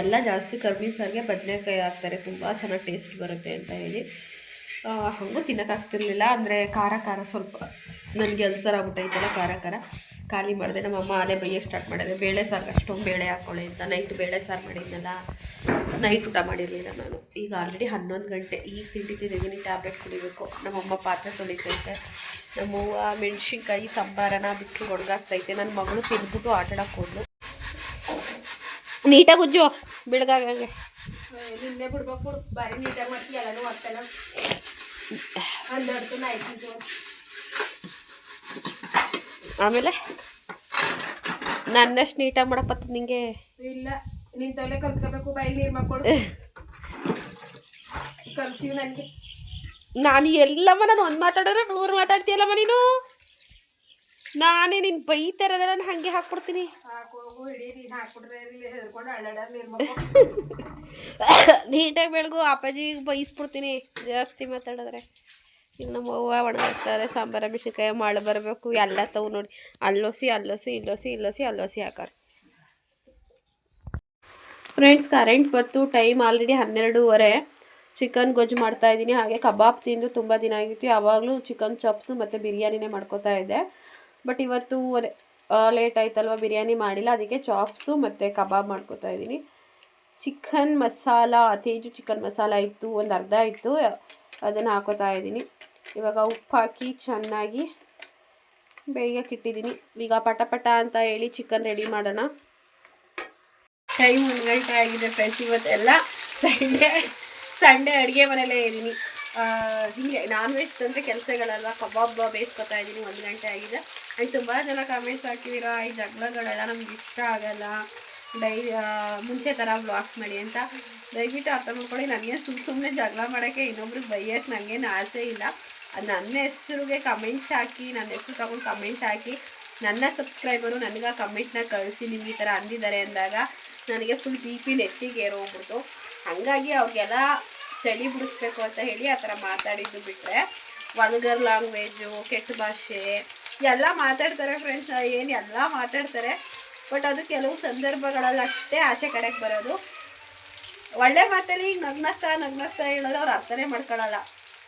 ಎಲ್ಲ ಜಾಸ್ತಿ ಕರ್ಮೀನ್ ಸಾರಿಗೆ ಬದನೆಕಾಯಿ ಹಾಕ್ತಾರೆ. ತುಂಬ ಚೆನ್ನಾಗಿ ಟೇಸ್ಟ್ ಬರುತ್ತೆ ಅಂತ ಹೇಳಿ. ಹಾಗೂ ತಿನ್ನೋಕ್ಕಾಗ್ತಿರ್ಲಿಲ್ಲ. ಅಂದರೆ ಖಾರ ಖಾರ ಸ್ವಲ್ಪ ನನಗೆ ಅಲ್ಸರ್ ಆಗ್ಬಿಟ್ಟೈತಲ್ಲ ಖಾರ ಖಾರ. ಖಾಲಿ ಮಾಡಿದೆ. ನಮ್ಮಮ್ಮ ಅದೇ ಬೈಯಕ್ಕೆ ಸ್ಟಾರ್ಟ್ ಮಾಡಿದೆ. ಬೇಳೆ ಸಾರು ಅಷ್ಟೊಂದು ಬೇಳೆ ಹಾಕೊಳ್ಳಿ ಅಂತ. ನೈಟ್ ಬೇಳೆ ಸಾರು ಮಾಡಿದ್ನಲ್ಲ. ನೈಟ್ ಊಟ ಮಾಡಿರಲಿಲ್ಲ ನಾನು. ಈಗ ಆಲ್ರೆಡಿ ಹನ್ನೊಂದು ಗಂಟೆ. ಈಗ ತಿಂಡಿ ತಿಂದಿದ್ದೀನಿ. ಟ್ಯಾಬ್ಲೆಟ್ ಕುಡಿಬೇಕು. ನಮ್ಮಮ್ಮ ಪಾತ್ರೆ ತೊಳಿತೈತೆ. ನಮ್ಮವ್ವ ಮೆಣಸಿನ್ಕಾಯಿ, ಸಂಬಾರನ, ಬಿಸಿಲು ಒಣಗಾಗ್ತೈತೆ ನನ್ನ ಮಗಳು ತಿಂದ್ಬಿಟ್ಟು ಆಟ ಹೋದ್ಲು. ನೀಟಾಗಿ ಉಜ್ಜು. ಬೆಳಗಾಗಂಗೆ ನಿನ್ನೆ ಬಿಡ್ಬೇಕು ಬಿಡು. ಬಾರಿ ನೀಟಾಗಿ ಮಾಡ್ತೀವಿ ಎಲ್ಲನೂ ಆಯ್ತು ಆಮೇಲೆ ನನ್ನಷ್ಟು ನೀಟಾಗಿ ಮಾಡಪ್ಪತ್ತ ನಿಂಗೆ. ಇಲ್ಲ ನಿಂತವಳೆ ಕಲ್ತ್ಕೋಬೇಕು ಬಾಯಿ ನೀರು ಮಾಡ್ಕೊಡು. ಕಲ್ತೀವಿ ನನಗೆ ನಾನು ಎಲ್ಲಮ್ಮ ನಾನು ಒಂದು ಮಾತಾಡಿದ್ರೆ ನೂರು ಮಾತಾಡ್ತೀಯಲ್ಲಮ್ಮ ನೀನು? ನಾನೇ ನಿನ್ ಬೈತಾರದಲ್ಲ ನಾನು ಹಾಗೆ ಹಾಕ್ಬಿಡ್ತೀನಿ. ನೀಟಾಗಿ ಬೆಳಗು ಅಪ್ಪಾಜಿಗೆ ಬೈಸ್ಬಿಡ್ತೀನಿ. ಜಾಸ್ತಿ ಮಾತಾಡಿದ್ರೆ. ಇಲ್ಲಿ ನಮ್ಮ ಅವ್ವ ಒಣಗಾಕ್ತಾರೆ ಸಾಂಬಾರ ಮೆಣಸಿನ್ಕಾಯಿ ಮಳೆ ಬರಬೇಕು. ಎಲ್ಲ ತವು ನೋಡಿ. ಅಲ್ಲೋಸಿ ಅಲ್ಲೋಸಿ ಇಲ್ಲೋಸಿ ಇಲ್ಲೋಸಿ ಅಲ್ಲೋಸಿ ಹಾಕಾರ. ಫ್ರೆಂಡ್ಸ್ ಕರೆಂಟ್ ಬಂತು. ಟೈಮ್ ಆಲ್ರೆಡಿ ಹನ್ನೆರಡೂವರೆ. ಚಿಕನ್ ಗೊಜ್ಜು ಮಾಡ್ತಾಯಿದ್ದೀನಿ ಹಾಗೆ ಕಬಾಬ್ ತಿಂದು ತುಂಬ ದಿನ ಆಗಿತ್ತು. ಯಾವಾಗಲೂ ಚಿಕನ್ ಚಾಪ್ಸು ಮತ್ತು ಬಿರಿಯಾನಿನೇ ಮಾಡ್ಕೋತಾ ಇದ್ದೆ. ಬಟ್ ಇವತ್ತು ಲೇಟ್ ಆಯ್ತಲ್ವ ಬಿರಿಯಾನಿ ಮಾಡಿಲ್ಲ. ಅದಕ್ಕೆ ಚಾಪ್ಸು ಮತ್ತು ಕಬಾಬ್ ಮಾಡ್ಕೋತಾ ಇದ್ದೀನಿ. ಚಿಕನ್ ಮಸಾಲ, ತೇಜು ಚಿಕನ್ ಮಸಾಲ ಇತ್ತು, ಒಂದು ಅರ್ಧ ಇತ್ತು. ಅದನ್ನು ಹಾಕೋತಾ ಇದ್ದೀನಿ. ಇವಾಗ ಉಪ್ಪು ಹಾಕಿ ಚೆನ್ನಾಗಿ ಬೇಯಕ್ಕೆ ಇಟ್ಟಿದ್ದೀನಿ ಈಗ ಪಟ ಪಟ ಅಂತ ಹೇಳಿ ಚಿಕನ್ ರೆಡಿ ಮಾಡೋಣ. ಟೈಮ್ ಒಂದು ಗಂಟೆ ಆಗಿದೆ ಫ್ರೆಂಡ್ಸ್ ಇವತ್ತೆಲ್ಲ ಸಂಡೇ ಸಂಡೇ ಅಡುಗೆ ಮನೆಯಲ್ಲೇ ಇದ್ದೀನಿ. ಹೀಗೆ ನಾನ್ ವೆಜ್ ಅಂದರೆ ಕೆಲಸಗಳೆಲ್ಲ ಕಬಾಬ್ ಬೇಯಿಸ್ಕೊತಾ ಇದ್ದೀನಿ ಒಂದು ಗಂಟೆ ಆಗಿದೆ. ಆ್ಯಂಡ್ ತುಂಬ ಜನ ಕಮೆಂಟ್ಸ್ ಹಾಕಿದ್ದೀರಾ ಈ ಜಗಳಗಳೆಲ್ಲ ನಮ್ಗೆ ಇಷ್ಟ ಆಗಲ್ಲ. ಡೈ ಮುಂಚೆ ಥರ ಬ್ಲಾಗ್ಸ್ ಮಾಡಿ ಅಂತ. ದಯವಿಟ್ಟು ಅರ್ಥ ಮಾಡ್ಕೊಳ್ಳಿ ನನಗೆ ಸುಮ್ಮ ಸುಮ್ಮನೆ ಜಗಳ ಮಾಡೋಕ್ಕೆ ಇನ್ನೊಬ್ರಿಗೆ ಬೈಯೋಕ್ಕೆ ನನಗೇನು ಆಸೆ ಇಲ್ಲ. ಅದು ನನ್ನ ಹೆಸ್ರಿಗೆ ಕಮೆಂಟ್ಸ್ ಹಾಕಿ, ನನ್ನ ಹೆಸ್ರು ತಗೊಂಡು ಕಮೆಂಟ್ ಹಾಕಿ. ನನ್ನ ಸಬ್ಸ್ಕ್ರೈಬರು ನನಗೆ ಆ ಕಮೆಂಟ್ನ ಕಳಿಸಿ, ನಿಮ್ಗೆ ಈ ಥರ ಅಂದಿದ್ದಾರೆ ಅಂದಾಗ ನನಗೆ ಫುಲ್ ಬಿ ಪಿ ನೆಟ್ಟಿಗೆ ಏರೋಗ್ಬಿಡ್ತು. ಹಾಗಾಗಿ ಅವ್ರಿಗೆಲ್ಲ ಚಳಿ ಬಿಡಿಸ್ಬೇಕು ಅಂತ ಹೇಳಿ ಆ ಥರ ಮಾತಾಡಿದ್ದು ಬಿಟ್ಟರೆ ವಲ್ಗರ್ ಲ್ಯಾಂಗ್ವೇಜು ಕೆಟ್ಟ ಭಾಷೆ ಎಲ್ಲ ಮಾತಾಡ್ತಾರೆ ಫ್ರೆಂಡ್ಸ್ ಏನು ಎಲ್ಲ ಮಾತಾಡ್ತಾರೆ ಬಟ್ ಅದು ಕೆಲವು ಸಂದರ್ಭಗಳಲ್ಲಿ ಅಷ್ಟೇ ಆಚೆ ಕಡೆಗೆ ಬರೋದು. ಒಳ್ಳೆ ಮಾತಲ್ಲಿ ಈಗ ನಗ್ನಗ್ತಾ ನಗ್ನಗ್ತಾ ಹೇಳೋದು ಅವ್ರು ಅರ್ಥನೇ ಮಾಡ್ಕೊಳ್ಳಲ್ಲ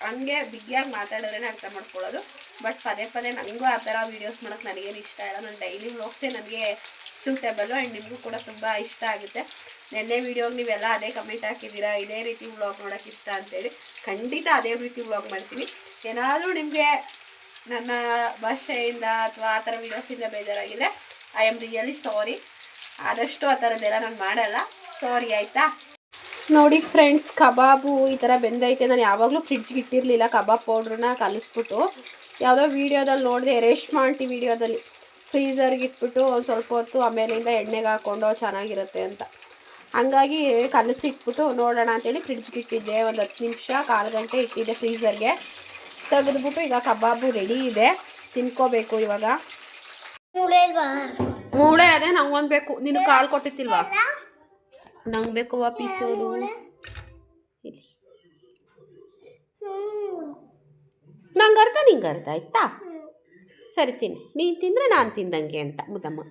ಹಂಗೆ ಬಿಗಿಯಾಗಿ ಮಾತಾಡಿದ್ರೇ ಅರ್ಥ ಮಾಡ್ಕೊಳ್ಳೋದು. ಬಟ್ ಪದೇ ಪದೇ ನನಗೂ ಆ ಥರ ವೀಡಿಯೋಸ್ ಮಾಡೋಕ್ಕೆ ನನಗೇನು ಇಷ್ಟ ಇಲ್ಲ. ನಾನು ಡೈಲಿ ವ್ಲಾಗ್ಸೇ ನನಗೆ ಸೂಟೇಬಲ್ಲು ಆ್ಯಂಡ್ ನಿಮಗೂ ಕೂಡ ತುಂಬ ಇಷ್ಟ ಆಗುತ್ತೆ. ನೆನ್ನೆ ವೀಡಿಯೋಗೆ ನೀವೆಲ್ಲ ಅದೇ ಕಮೆಂಟ್ ಹಾಕಿದ್ದೀರಾ? ಇದೇ ರೀತಿ ವ್ಲಾಗ್ ನೋಡೋಕ್ಕೆ ಇಷ್ಟ ಅಂತೇಳಿ ಖಂಡಿತ ಅದೇ ರೀತಿ ವ್ಲಾಗ್ ಮಾಡ್ತೀನಿ. ಏನಾದರೂ ನಿಮಗೆ ನನ್ನ ಭಾಷೆಯಿಂದ ಅಥವಾ ಆ ಥರ ವೀಡಿಯೋಸಿಂದ ಬೇಜಾರಾಗಿದೆ ಐ ಆಮ್ ರಿಯಲಿ ಸಾರಿ ಆದಷ್ಟು ಆ ಥರದ್ದೆಲ್ಲ ನಾನು ಮಾಡಲ್ಲ. ಸಾರಿ ಆಯಿತಾ? ನೋಡಿ ಫ್ರೆಂಡ್ಸ್ ಕಬಾಬು ಈ ಥರ ಬೆಂದೈತೆ. ನಾನು ಯಾವಾಗಲೂ ಫ್ರಿಡ್ಜ್ಗೆ ಇಟ್ಟಿರಲಿಲ್ಲ. ಕಬಾಬ್ ಪೌಡ್ರನ್ನ ಕಲಿಸ್ಬಿಟ್ಟು ಯಾವುದೋ ವೀಡಿಯೋದಲ್ಲಿ ನೋಡಿದೆ ರೇಷ್ಮಾ ಆಂಟಿ ವೀಡಿಯೋದಲ್ಲಿ ಫ್ರೀಸರ್ಗೆ ಇಟ್ಬಿಟ್ಟು ಒಂದು ಸ್ವಲ್ಪ ಹೊತ್ತು ಆಮೇಲಿಂದ ಎಣ್ಣೆಗೆ ಹಾಕ್ಕೊಂಡು ಚೆನ್ನಾಗಿರುತ್ತೆ ಅಂತ. ಹಂಗಾಗಿ ಕಲಸಿಟ್ಬಿಟ್ಟು ನೋಡೋಣ ಅಂತೇಳಿ ಫ್ರಿಡ್ಜ್ಗೆ ಇಟ್ಟಿದ್ದೆ. ಒಂದು ಹತ್ತು ನಿಮಿಷ, ಕಾಲು ಗಂಟೆ ಇಟ್ಟಿದ್ದೆ ಫ್ರೀಝರ್ಗೆ ತೆಗೆದ್ಬಿಟ್ಟು ಈಗ ಕಬಾಬು ರೆಡಿ ಇದೆ. ತಿನ್ಕೋಬೇಕು ಇವಾಗ. ಮೂಳೆ ಅದೇ ನಂಗೊಂದು ಬೇಕು. ನಿನ್ನ ಕಾಲು ಕೊಟ್ಟಿತ್ತಿಲ್ವಾ? ನಂಗೆ ಬೇಕು ಪೀಸೋದು. ಇಲ್ಲಿ. ನಂಗೆ ಅರ್ಥ ನಿಂಗೆ ಅರ್ಥ ಆಯ್ತಾ? ಸರಿ ತಿನ್ನಿ. ನೀನು ತಿಂದರೆ ನಾನು ತಿಂದಂಗೆ ಅಂತ ಮುದಮ್ಮ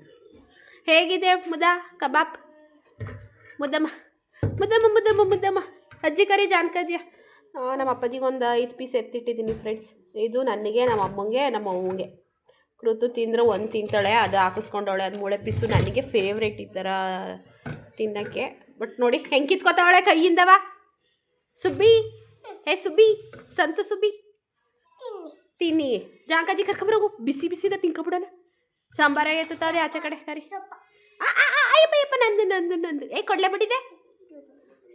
ಹೇಗಿದೆ ಮುದ ಕಬಾಬ್? ಮುದಮ್ಮ ಮುದಮ್ಮ ಮುದ್ದಮ್ಮ ಮುದ್ದಮ್ಮ ಅಜ್ಜಿ ಕರಿ ಜಾನ್ಕಜ್ಜಿ ನಮ್ಮ ಅಪ್ಪಾಜಿಗೊಂದು ಐದು ಪೀಸ್ ಎತ್ತಿಟ್ಟಿದ್ದೀನಿ ಫ್ರೆಂಡ್ಸ್ ಇದು ನನಗೆ ನಮ್ಮ ಅಮ್ಮಂಗೆ ನಮ್ಮ ಅವ್ವಂಗೆ. ಕೃತು ತಿಂದರೆ ಒಂದು ತಿಂತಾಳೆ ಅದು ಹಾಕಿಸ್ಕೊಂಡವಳೆ ಅದು ಮೂಳೆ ಪೀಸು ನನಗೆ ಫೇವ್ರೇಟ್ ಈ ಥರ ತಿನ್ನೋಕ್ಕೆ. ಬಟ್ ನೋಡಿ ಹೆಂಗೆ ಕಿತ್ಕೊತಾವಳೆ ಕೈಯಿಂದವ ಸುಬ್ಬಿ ಹೇ ಸುಬ್ಬಿ ಸಂತು ಸುಬ್ಬಿ. ತಿನ್ನಿ. ಜಾಂಕಾಜಿ ಕರ್ಕೊಂಬರೋಗು ಬಿಸಿ ಬಿಸಿದ ತಿನ್ಕೊಬಿಡೋಣ ಸಾಂಬಾರ ಎತ್ತುತ್ತದೆ ಆಚೆ ಕಡೆ ಕರಿ ಅಯ್ಯಪ್ಪ ಅಯ್ಯಪ್ಪ ನಂದು ನಂದು ನಂದು. ಏ ಕೊಡ್ಲೆ ಬಿಟ್ಟಿದೆ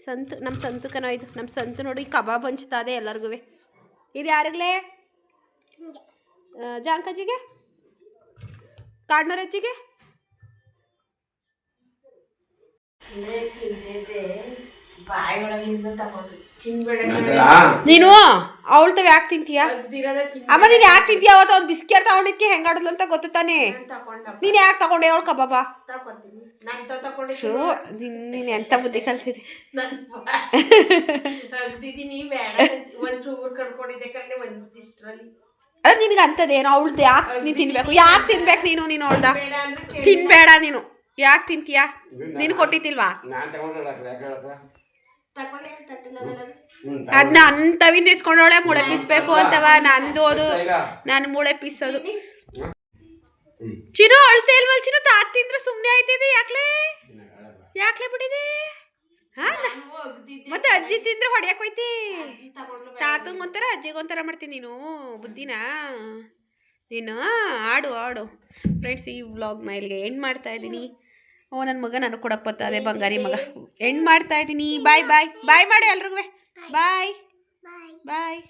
ಸಂತು ನಮ್ಮ ಸಂತುಕನೋ ಇದು ನಮ್ಮ ಸಂತು ನೋಡಿ ಕಬಾಬ್ ಹಂಚ್ತಾ ಇದೆ ಎಲ್ಲರಿಗೂ ಇದು ಯಾರಿಗಲೇ? ಜಾಂಕಜ್ಜಿಗೆ ಕಾಡ್ನೂರಜ್ಜಿಗೆ? ನೀನು? ಅವಳು ತವ ಯಾಕೆ ತಿಂತೀಯ? ಅಮ್ಮ ನೀನು ಯಾಕೆ ತಿಂತೀಯ? ಅವತ್ತು ಒಂದು ಬಿಸ್ಕೆಟ್ ತಗೊಂಡಿದ್ಕೆ ಹೆಂಗಾಡೋದು ಅಂತ ಗೊತ್ತು ತಾನೇ? ನೀನು ಯಾಕೆ ತಗೊಂಡೆ ಅವಳು ಕಬಾಬಾ? ಸೊ ನೀನು ಎಂತ ಬುದ್ಧಿ ಕಲ್ತಿದ್ದೆ ಅಲ್ಲ ನಿನಗೆ ಅಂಥದ್ದೇನು? ಅವಳ್ದು ಯಾಕೆ ನೀನು ತಿನ್ಬೇಕು? ಯಾಕೆ ತಿನ್ಬೇಕು ನೀನು ನೀನು ಅವಳ್ದ? ತಿನ್ಬೇಡ ನೀನು. ಯಾಕೆ ತಿಂತೀಯಾ? ನೀನು ಕೊಟ್ಟಿದ್ದಿಲ್ವಾ? ಅದನ್ನ ಅಂತವಿಂದ ಇಸ್ಕೊಂಡವಳೆ ಮೂಳೆ ಪೀಸ್ಬೇಕು ಅಂತವ ನಂದು ಅದು ನಾನು ಮೂಳೆ ಪೀಸೋದು. ಚಿನ್ನು ಅಳ್ತಾ ಇಲ್ವಲ್? ಚಿರು ತಾತ ತಿಂದ್ರೆ ಸುಮ್ಮನೆ ಆಯ್ತಿದೆ ಯಾಕ್ಲೆ? ಯಾಕ್ಲೆ ಬಿಡಿದೆ ಮತ್ತೆ ಅಜ್ಜಿ ತಿಂದ್ರೆ ಹೊಡ್ಯಕ್ ಹೋಯ್ತಿ? ಅಜ್ಜಿಗೆ ಅಜ್ಜಿಗೊಂಥರ ಮಾಡ್ತೀನಿ ನೀನು ಬುದ್ಧಿನಾ? ನೀನು? ಆಡು ಆಡು. ಫ್ರೆಂಡ್ಸ್ ಈ ವ್ಲಾಗ್ನ ಇಲ್ಲಿಗೆ ಎಂಡ್ ಮಾಡ್ತಾ ಇದ್ದೀನಿ. ಓ ನನ್ನ ಮಗ ನಾನು ಕೊಡಕ್ಕೆ ಬತ್ತ ಅದೇ ಬಂಗಾರಿ ಮಗ. ಎಂಡ್ ಮಾಡ್ತಾ ಇದ್ದೀನಿ. ಬಾಯ್ ಬಾಯ್ ಬಾಯ್ ಮಾಡು ಎಲ್ರಿಗೂ ಬಾಯ್ ಬಾಯ್